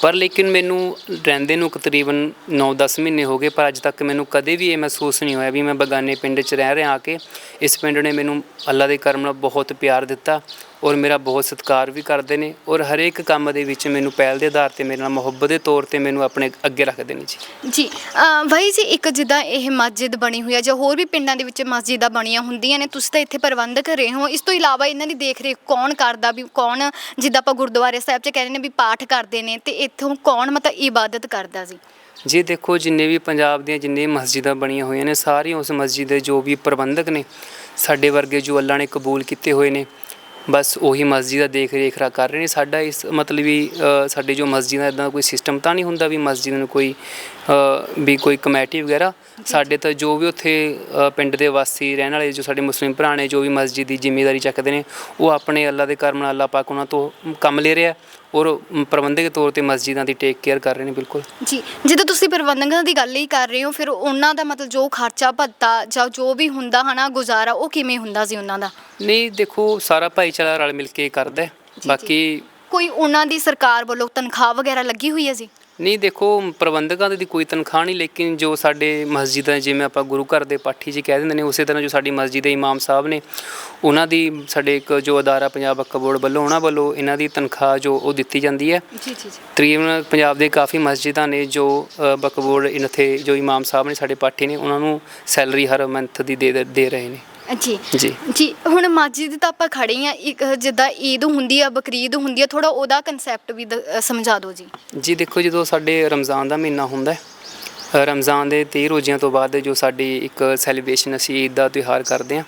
ਪਰ ਲੇਕਿਨ ਮੈਨੂੰ ਰਹਿੰਦੇ ਨੂੰ ਤਕਰੀਬਨ 9-10 ਮਹੀਨੇ ਹੋ ਗਏ, ਪਰ ਅੱਜ ਤੱਕ ਮੈਨੂੰ ਕਦੇ ਵੀ ਇਹ ਮਹਿਸੂਸ ਨਹੀਂ ਹੋਇਆ ਵੀ ਮੈਂ ਬਗਾਨੇ ਪਿੰਡ 'ਚ ਰਹਿ ਰਿਹਾ ਆ ਕੇ। ਇਸ ਪਿੰਡ ਨੇ ਮੈਨੂੰ ਅੱਲਾ ਦੇ ਕਰਮ ਨਾਲ ਬਹੁਤ ਪਿਆਰ ਦਿੱਤਾ। ਔਰ ਮੇਰਾ ਬਹੁਤ ਸਤਿਕਾਰ ਵੀ ਕਰਦੇ ਨੇ ਔਰ ਹਰੇਕ ਕੰਮ ਦੇ ਵਿੱਚ ਮੈਨੂੰ ਪਹਿਲ ਦੇ ਆਧਾਰ ਤੇ ਮੇਰੇ ਨਾਲ ਮੁਹੱਬਤ ਦੇ ਤੌਰ ਤੇ ਮੈਨੂੰ ਆਪਣੇ ਅੱਗੇ ਰੱਖਦੇ ਨੇ ਜੀ। ਜੀ ਬਾਈ ਜੀ ਇੱਕ ਜਿੱਦਾਂ ਇਹ ਮਸਜਿਦ ਬਣੀ ਹੋਈ ਹੈ ਜਾਂ ਹੋਰ ਵੀ ਪਿੰਡਾਂ ਦੇ ਵਿੱਚ ਮਸਜਿਦਾਂ ਬਣੀਆਂ ਹੁੰਦੀਆਂ ਨੇ ਤੁਸੀਂ ਤਾਂ ਇੱਥੇ ਪ੍ਰਬੰਧਕ ਰਹੇ ਹੋ। ਇਸ ਤੋਂ ਇਲਾਵਾ ਇਹਨਾਂ ਦੀ ਦੇਖ ਰੇਖ ਕੌਣ ਕਰਦਾ ਵੀ ਕੌਣ ਜਿੱਦਾਂ ਆਪਾਂ ਗੁਰਦੁਆਰੇ ਸਾਹਿਬ 'ਚ ਕਹਿੰਦੇ ਨੇ ਵੀ ਪਾਠ ਕਰਦੇ ਨੇ ਤੇ ਇੱਥੋਂ ਕੌਣ ਮਤਲਬ ਇਬਾਦਤ ਕਰਦਾ ਜੀ? ਜੀ ਦੇਖੋ ਜਿੰਨੇ ਵੀ ਪੰਜਾਬ ਦੀਆਂ ਜਿੰਨੇ ਮਸਜਿਦਾਂ ਬਣੀਆਂ ਹੋਈਆਂ ਨੇ ਸਾਰੀਆਂ ਉਸ ਮਸਜਿਦ ਦੇ ਜੋ ਵੀ ਪ੍ਰਬੰਧਕ ਨੇ ਸਾਡੇ ਵਰਗੇ ਜੋ ਅੱਲਾ ਨੇ ਕਬੂਲ ਕੀਤੇ ਹੋਏ ਨੇ ਬਸ ਉਹੀ ਮਸਜਿਦ ਦਾ ਦੇਖ ਰੇਖ ਰਾ ਕਰ ਰਹੇ ਨੇ। ਸਾਡਾ ਇਸ ਮਤਲਬ ਵੀ ਸਾਡੇ ਜੋ ਮਸਜਿਦ ਦਾ ਇਦਾਂ ਕੋਈ ਸਿਸਟਮ ਤਾਂ ਨਹੀਂ ਹੁੰਦਾ ਵੀ ਮਸਜਿਦ ਨੂੰ ਕੋਈ ਵੀ ਕੋਈ ਕਮੇਟੀ ਵਗੈਰਾ। ਸਾਡੇ ਤਾਂ ਜੋ ਵੀ ਉੱਥੇ ਪਿੰਡ ਦੇ ਵਾਸੀ, ਰਹਿਣ ਵਾਲੇ ਜੋ ਸਾਡੇ ਮੁਸਲਿਮ ਭਰਾ ਨੇ, ਜੋ ਵੀ ਮਸਜਿਦ ਦੀ ਜ਼ਿੰਮੇਵਾਰੀ ਚੱਕਦੇ ਨੇ, ਉਹ ਆਪਣੇ ਅੱਲਾ ਦੇ ਕਰਮ ਨਾਲ ਅੱਲਾ ਪਾਕ ਉਹਨਾਂ ਤੋਂ ਕੰਮ ਲੈ ਰਿਹਾ। ਔਰ ਪ੍ਰਬੰਧਕ ਤੌਰ ਤੇ ਮਸਜਿਦਾਂ ਦੀ ਟੇਕ ਕੇਅਰ ਕਰ ਰਹੇ ਨੇ ਬਿਲਕੁਲ ਜੀ ਜਦੋਂ ਤੁਸੀਂ ਪ੍ਰਬੰਧਕਾਂ ਦੀ ਗੱਲ ਹੀ ਕਰ ਰਹੇ ਹੋ ਫਿਰ ਉਹਨਾਂ ਦਾ ਮਤਲਬ ਜੋ ਖਰਚਾ ਭੱਤਾ ਜਾਂ ਜੋ ਵੀ ਹੁੰਦਾ ਹਨਾ ਗੁਜ਼ਾਰਾ ਉਹ ਕਿਵੇਂ ਹੁੰਦਾ ਸੀ ਉਹਨਾਂ ਦਾ ਨਹੀਂ ਦੇਖੋ ਸਾਰਾ ਭਾਈਚਾਰਾ ਰਲ ਮਿਲ ਕੇ ਕਰਦਾ ਹੈ। ਜੀ। ਬਾਕੀ ਕੋਈ ਉਹਨਾਂ ਦੀ ਸਰਕਾਰ ਵੱਲੋਂ ਤਨਖਾਹ ਵਗੈਰਾ ਲੱਗੀ ਹੋਈ ਹੈ ਜੀ ਨਹੀਂ ਦੇਖੋ ਪ੍ਰਬੰਧਕਾਂ ਦੀ ਕੋਈ ਤਨਖਾਹ ਨਹੀਂ ਲੇਕਿਨ ਜੋ ਸਾਡੇ ਮਸਜਿਦਾਂ ਜਿਵੇਂ ਆਪਾਂ ਗੁਰੂ ਘਰ ਦੇ ਪਾਠੀ ਜੀ ਕਹਿ ਦਿੰਦੇ ਨੇ ਉਸੇ ਤਰ੍ਹਾਂ ਜੋ ਸਾਡੀ ਮਸਜਿਦ ਦੇ ਇਮਾਮ ਸਾਹਿਬ ਨੇ ਉਹਨਾਂ ਦੀ ਸਾਡੇ ਇੱਕ ਜੋ ਅਦਾਰਾ ਪੰਜਾਬ ਵਕਫ ਬੋਰਡ ਵੱਲੋਂ ਉਹਨਾਂ ਵੱਲੋਂ ਇਹਨਾਂ ਦੀ ਤਨਖਾਹ ਜੋ ਉਹ ਦਿੱਤੀ ਜਾਂਦੀ ਹੈ। ਜੀ ਜੀ ਜੀ। ਤਕਰੀਬਨ ਪੰਜਾਬ ਦੇ ਕਾਫੀ ਮਸਜਿਦਾਂ ਨੇ ਜੋ ਵਕਫ ਬੋਰਡ ਇਨਥੇ ਜੋ ਇਮਾਮ ਸਾਹਿਬ ਨੇ ਸਾਡੇ ਪਾਠੀ ਨੇ ਉਹਨਾਂ ਨੂੰ ਸੈਲਰੀ ਹਰ ਮੰਥ ਦੀ ਦੇ ਦੇ ਰਹੇ ਨੇ। ਜੀ। ਜੀ। ਜੀ ਹੁਣ ਮਸਜਿਦ ਤਾਂ ਆਪਾਂ ਖੜੇ ਆ ਇੱਕ ਜਿੱਦਾਂ ਈਦ ਹੁੰਦੀ ਆ ਬਕਰੀਦ ਹੁੰਦੀ ਆ ਥੋੜਾ ਉਹਦਾ ਕਨਸੈਪਟ ਵੀ ਦ- ਅ, ਸਮਝਾ ਦਿਓ ਜੀ। ਜੀ ਦੇਖੋ ਜਦੋਂ ਸਾਡੇ ਰਮਜ਼ਾਨ ਦਾ ਮਹੀਨਾ ਹੁੰਦਾ ਹੈ ਅ, ਰਮਜ਼ਾਨ ਦੇ 30 ਰੋਜ਼ਿਆਂ ਤੋਂ ਬਾਅਦ ਜੋ ਸਾਡੀ ਇੱਕ ਸੈਲੀਬ੍ਰੇਸ਼ਨ ਅਸੀਂ ਈਦ ਦਾ ਤਿਉਹਾਰ ਕਰਦੇ ਹਾਂ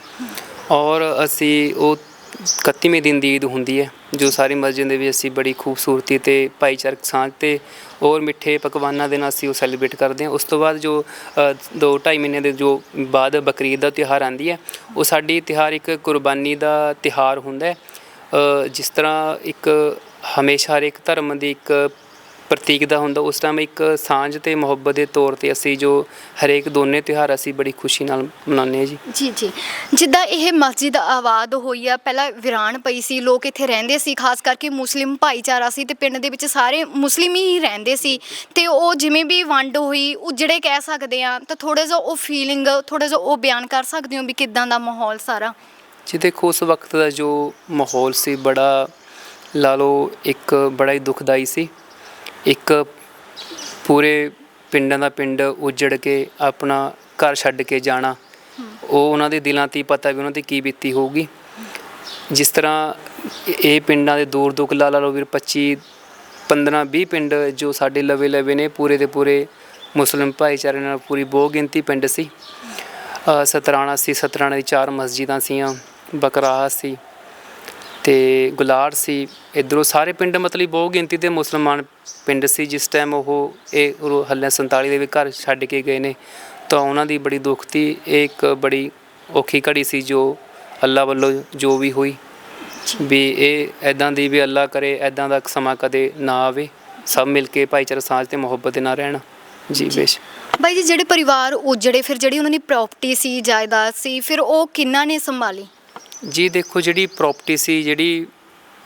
ਔਰ ਅਸੀਂ ਉਹ 31ਵੇਂ ਦਿਨ ਦੀ ਈਦ ਹੁੰਦੀ ਹੈ ਜੋ ਸਾਰੀ ਮਸਜਿਦ ਦੇ ਵਿੱਚ ਅਸੀਂ ਬੜੀ ਖੂਬਸੂਰਤੀ ਤੇ ਭਾਈਚਾਰਕ ਸਾਂਝ ਤੇ ਔਰ ਮਿੱਠੇ ਪਕਵਾਨਾਂ ਦੇ ਨਾਲ ਅਸੀਂ ਉਹ ਸੈਲੀਬ੍ਰੇਟ ਕਰਦੇ ਹਾਂ। ਉਸ ਤੋਂ ਬਾਅਦ ਜੋ ਅ, ਦੋ ਢਾਈ ਮਹੀਨੇ ਦੇ ਜੋ ਬਾਅਦ ਬਕਰੀਦ ਦਾ ਤਿਉਹਾਰ ਆਂਦੀ ਹੈ ਉਹ ਸਾਡੀ ਤਿਉਹਾਰ ਇੱਕ ਕੁਰਬਾਨੀ ਦਾ ਤਿਉਹਾਰ ਹੁੰਦਾ ਹੈ। ਜਿਸ ਤਰ੍ਹਾਂ ਇੱਕ ਹਮੇਸ਼ਾ ਹਰ ਇੱਕ ਧਰਮ ਦੀ ਇੱਕ ਪ੍ਰਤੀਕ ਦਾ ਹੁੰਦਾ ਉਸ ਟਾਈਮ ਇੱਕ ਸਾਂਝ ਤੇ ਮੁਹੱਬਤ ਦੇ ਤੌਰ ਤੇ ਅਸੀਂ ਜੋ ਹਰੇਕ ਦੋਨੇ ਤਿਉਹਾਰ ਅਸੀਂ ਬੜੀ ਖੁਸ਼ੀ ਨਾਲ ਮਨਾਉਂਦੇ ਹਾਂ ਜੀ। ਜੀ ਜੀ। ਜਿੱਦਾਂ ਇਹ ਮਸਜਿਦ ਆਬਾਦ ਹੋਈ ਆ ਪਹਿਲਾਂ ਵਿਰਾਨ ਪਈ ਸੀ ਲੋਕ ਇੱਥੇ ਰਹਿੰਦੇ ਸੀ ਖਾਸ ਕਰਕੇ ਮੁਸਲਿਮ ਭਾਈਚਾਰਾ ਸੀ ਤੇ ਪਿੰਡ ਦੇ ਵਿੱਚ ਸਾਰੇ ਮੁਸਲਿਮ ਹੀ ਰਹਿੰਦੇ ਸੀ ਤੇ ਉਹ ਜਿਵੇਂ ਵੀ ਵੰਡ ਹੋਈ ਉਜੜੇ ਕਹਿ ਸਕਦੇ ਆ ਤਾਂ ਥੋੜਾ ਜਿਹਾ ਉਹ ਫੀਲਿੰਗ ਥੋੜਾ ਜਿਹਾ ਉਹ ਬਿਆਨ ਕਰ ਸਕਦੇ ਹੋ ਵੀ ਕਿਦਾਂ ਦਾ ਮਾਹੌਲ ਸਾਰਾ? ਜੀ ਦੇਖੋ ਉਸ ਵਕਤ ਦਾ ਜੋ ਮਾਹੌਲ ਸੀ ਬੜਾ ਲਾ ਲਓ ਇੱਕ ਬੜਾ ਹੀ ਦੁਖਦਾਈ ਸੀ। ਇੱਕ ਪੂਰੇ ਪਿੰਡਾਂ ਦਾ ਪਿੰਡ ਉਜੜ ਕੇ ਆਪਣਾ ਘਰ ਛੱਡ ਕੇ ਜਾਣਾ। ਉਹ ਉਹਨਾਂ ਦੇ ਦਿਲਾਂ 'ਤੇ ਪਤਾ ਵੀ ਉਹਨਾਂ ਦੀ ਕੀ ਬੀਤੀ ਹੋਊਗੀ। ਜਿਸ ਤਰ੍ਹਾਂ ਇਹ- ਪਿੰਡਾਂ ਦੇ ਦੂਰ ਦੂਰ ਲਾ ਲਾ ਲਓ ਵੀਰ 25 15 20 ਪਿੰਡ ਜੋ ਸਾਡੇ ਲਵੇ ਲਵੇ ਨੇ ਪੂਰੇ ਦੇ ਪੂਰੇ ਮੁਸਲਿਮ ਭਾਈਚਾਰੇ ਨਾਲ ਪੂਰੀ ਬਹੁ ਗਿਣਤੀ ਪਿੰਡ ਸੀ। ਸਤਰਾਣਾ ਸੀ, ਸਤਰਾਣਾ ਦੀ ਚਾਰ ਮਸਜਿਦਾਂ ਸੀਆਂ, ਬਕਰਾਹ ਸੀ ਤੇ ਗੁਲਾੜ ਸੀ ਇਧਰੋਂ ਸਾਰੇ ਪਿੰਡ ਮਤਲਬ ਬਹੁ ਗਿਣਤੀ ਦੇ ਮੁਸਲਮਾਨ ਪਿੰਡ ਸੀ ਜਿਸ ਟਾਈਮ ਉਹ ਇਹ ਹੱਲੇ 47 ਦੇ ਵਿੱਚ ਘਰ ਛੱਡ ਕੇ ਗਏ ਨੇ ਤਾਂ ਉਹਨਾਂ ਦੀ ਬੜੀ ਦੁੱਖ ਤੀ ਇਹ ਇੱਕ ਬੜੀ ਔਖੀ ਘੜੀ ਸੀ ਜੋ ਅੱਲਾ ਵੱਲੋਂ ਜੋ ਵੀ ਹੋਈ ਵੀ ਇਹ ਐਦਾਂ ਦੀ ਵੀ ਅੱਲਾ ਕਰੇ ਐਦਾਂ ਦਾ ਸਮਾਂ ਕਦੇ ਨਾ ਆਵੇ ਸਭ ਮਿਲ ਕੇ ਭਾਈਚਾਰਾ ਸਾਂਝ ਤੇ ਮੁਹੱਬਤ ਦੇ ਨਾਲ ਰਹਿਣ ਜੀ ਬੇਸ਼ ਬਾਈ ਜੀ ਜਿਹੜੇ ਪਰਿਵਾਰ ਉਜੜੇ ਫਿਰ ਜਿਹੜੀ ਉਹਨਾਂ ਦੀ ਪ੍ਰਾਪਰਟੀ ਸੀ ਜਾਇਦਾਦ ਸੀ ਫਿਰ ਉਹ ਕਿੰਨਾ ਨੇ ਸੰਭਾਲੀ? ਜੀ ਦੇਖੋ ਜਿਹੜੀ ਪ੍ਰਾਪਰਟੀ ਸੀ ਜਿਹੜੀ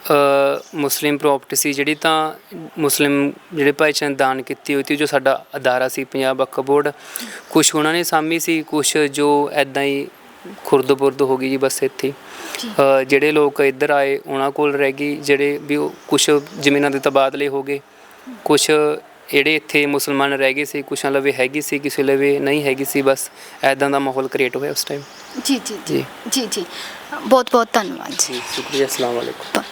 ਅ, ਮੁਸਲਿਮ ਪ੍ਰਾਪਰਟੀ ਸੀ ਜਿਹੜੀ ਤਾਂ ਮੁਸਲਿਮ ਜਿਹੜੇ ਭਾਈਚਾਰੇ ਨੇ ਦਾਨ ਕੀਤੀ ਹੋਈ ਸੀ ਜੋ ਸਾਡਾ ਅਦਾਰਾ ਸੀ ਪੰਜਾਬ ਵਕਫ ਬੋਰਡ ਕੁਝ ਉਹਨਾਂ ਨੇ ਸਾਮੀ ਸੀ ਕੁਝ ਜੋ ਐਦਾਂ ਹੀ ਖੁਰਦ-ਬੁਰਦ ਹੋ ਗਈ ਜੀ ਬਸ ਇੱਥੇ ਜਿਹੜੇ ਲੋਕ ਇੱਧਰ ਆਏ ਉਹਨਾਂ ਕੋਲ ਰਹਿ ਗਈ ਜਿਹੜੇ ਵੀ ਉਹ ਕੁਝ ਜ਼ਮੀਨਾਂ ਦੇ ਤਬਾਦਲੇ ਹੋ ਗਏ ਕੁਝ ਜਿਹੜੇ ਇੱਥੇ ਮੁਸਲਮਾਨ ਰਹਿ ਗਏ ਸੀ ਕੁਛਾਂ ਲਵੇ ਹੈਗੀ ਸੀ ਕਿਸੇ ਲਵੇ ਨਹੀਂ ਹੈਗੀ ਸੀ ਬਸ ਐਦਾਂ ਦਾ ਮਾਹੌਲ ਕ੍ਰੀਏਟ ਹੋਇਆ ਉਸ ਟਾਈਮ ਜੀ ਜੀ ਜੀ। ਜੀ। ਜੀ ਬਹੁਤ ਬਹੁਤ ਧੰਨਵਾਦ ਜੀ। ਜੀ ਸ਼ੁਕਰੀਆ ਅਸਲਾਮ ਵਾਲੇਕੁਮ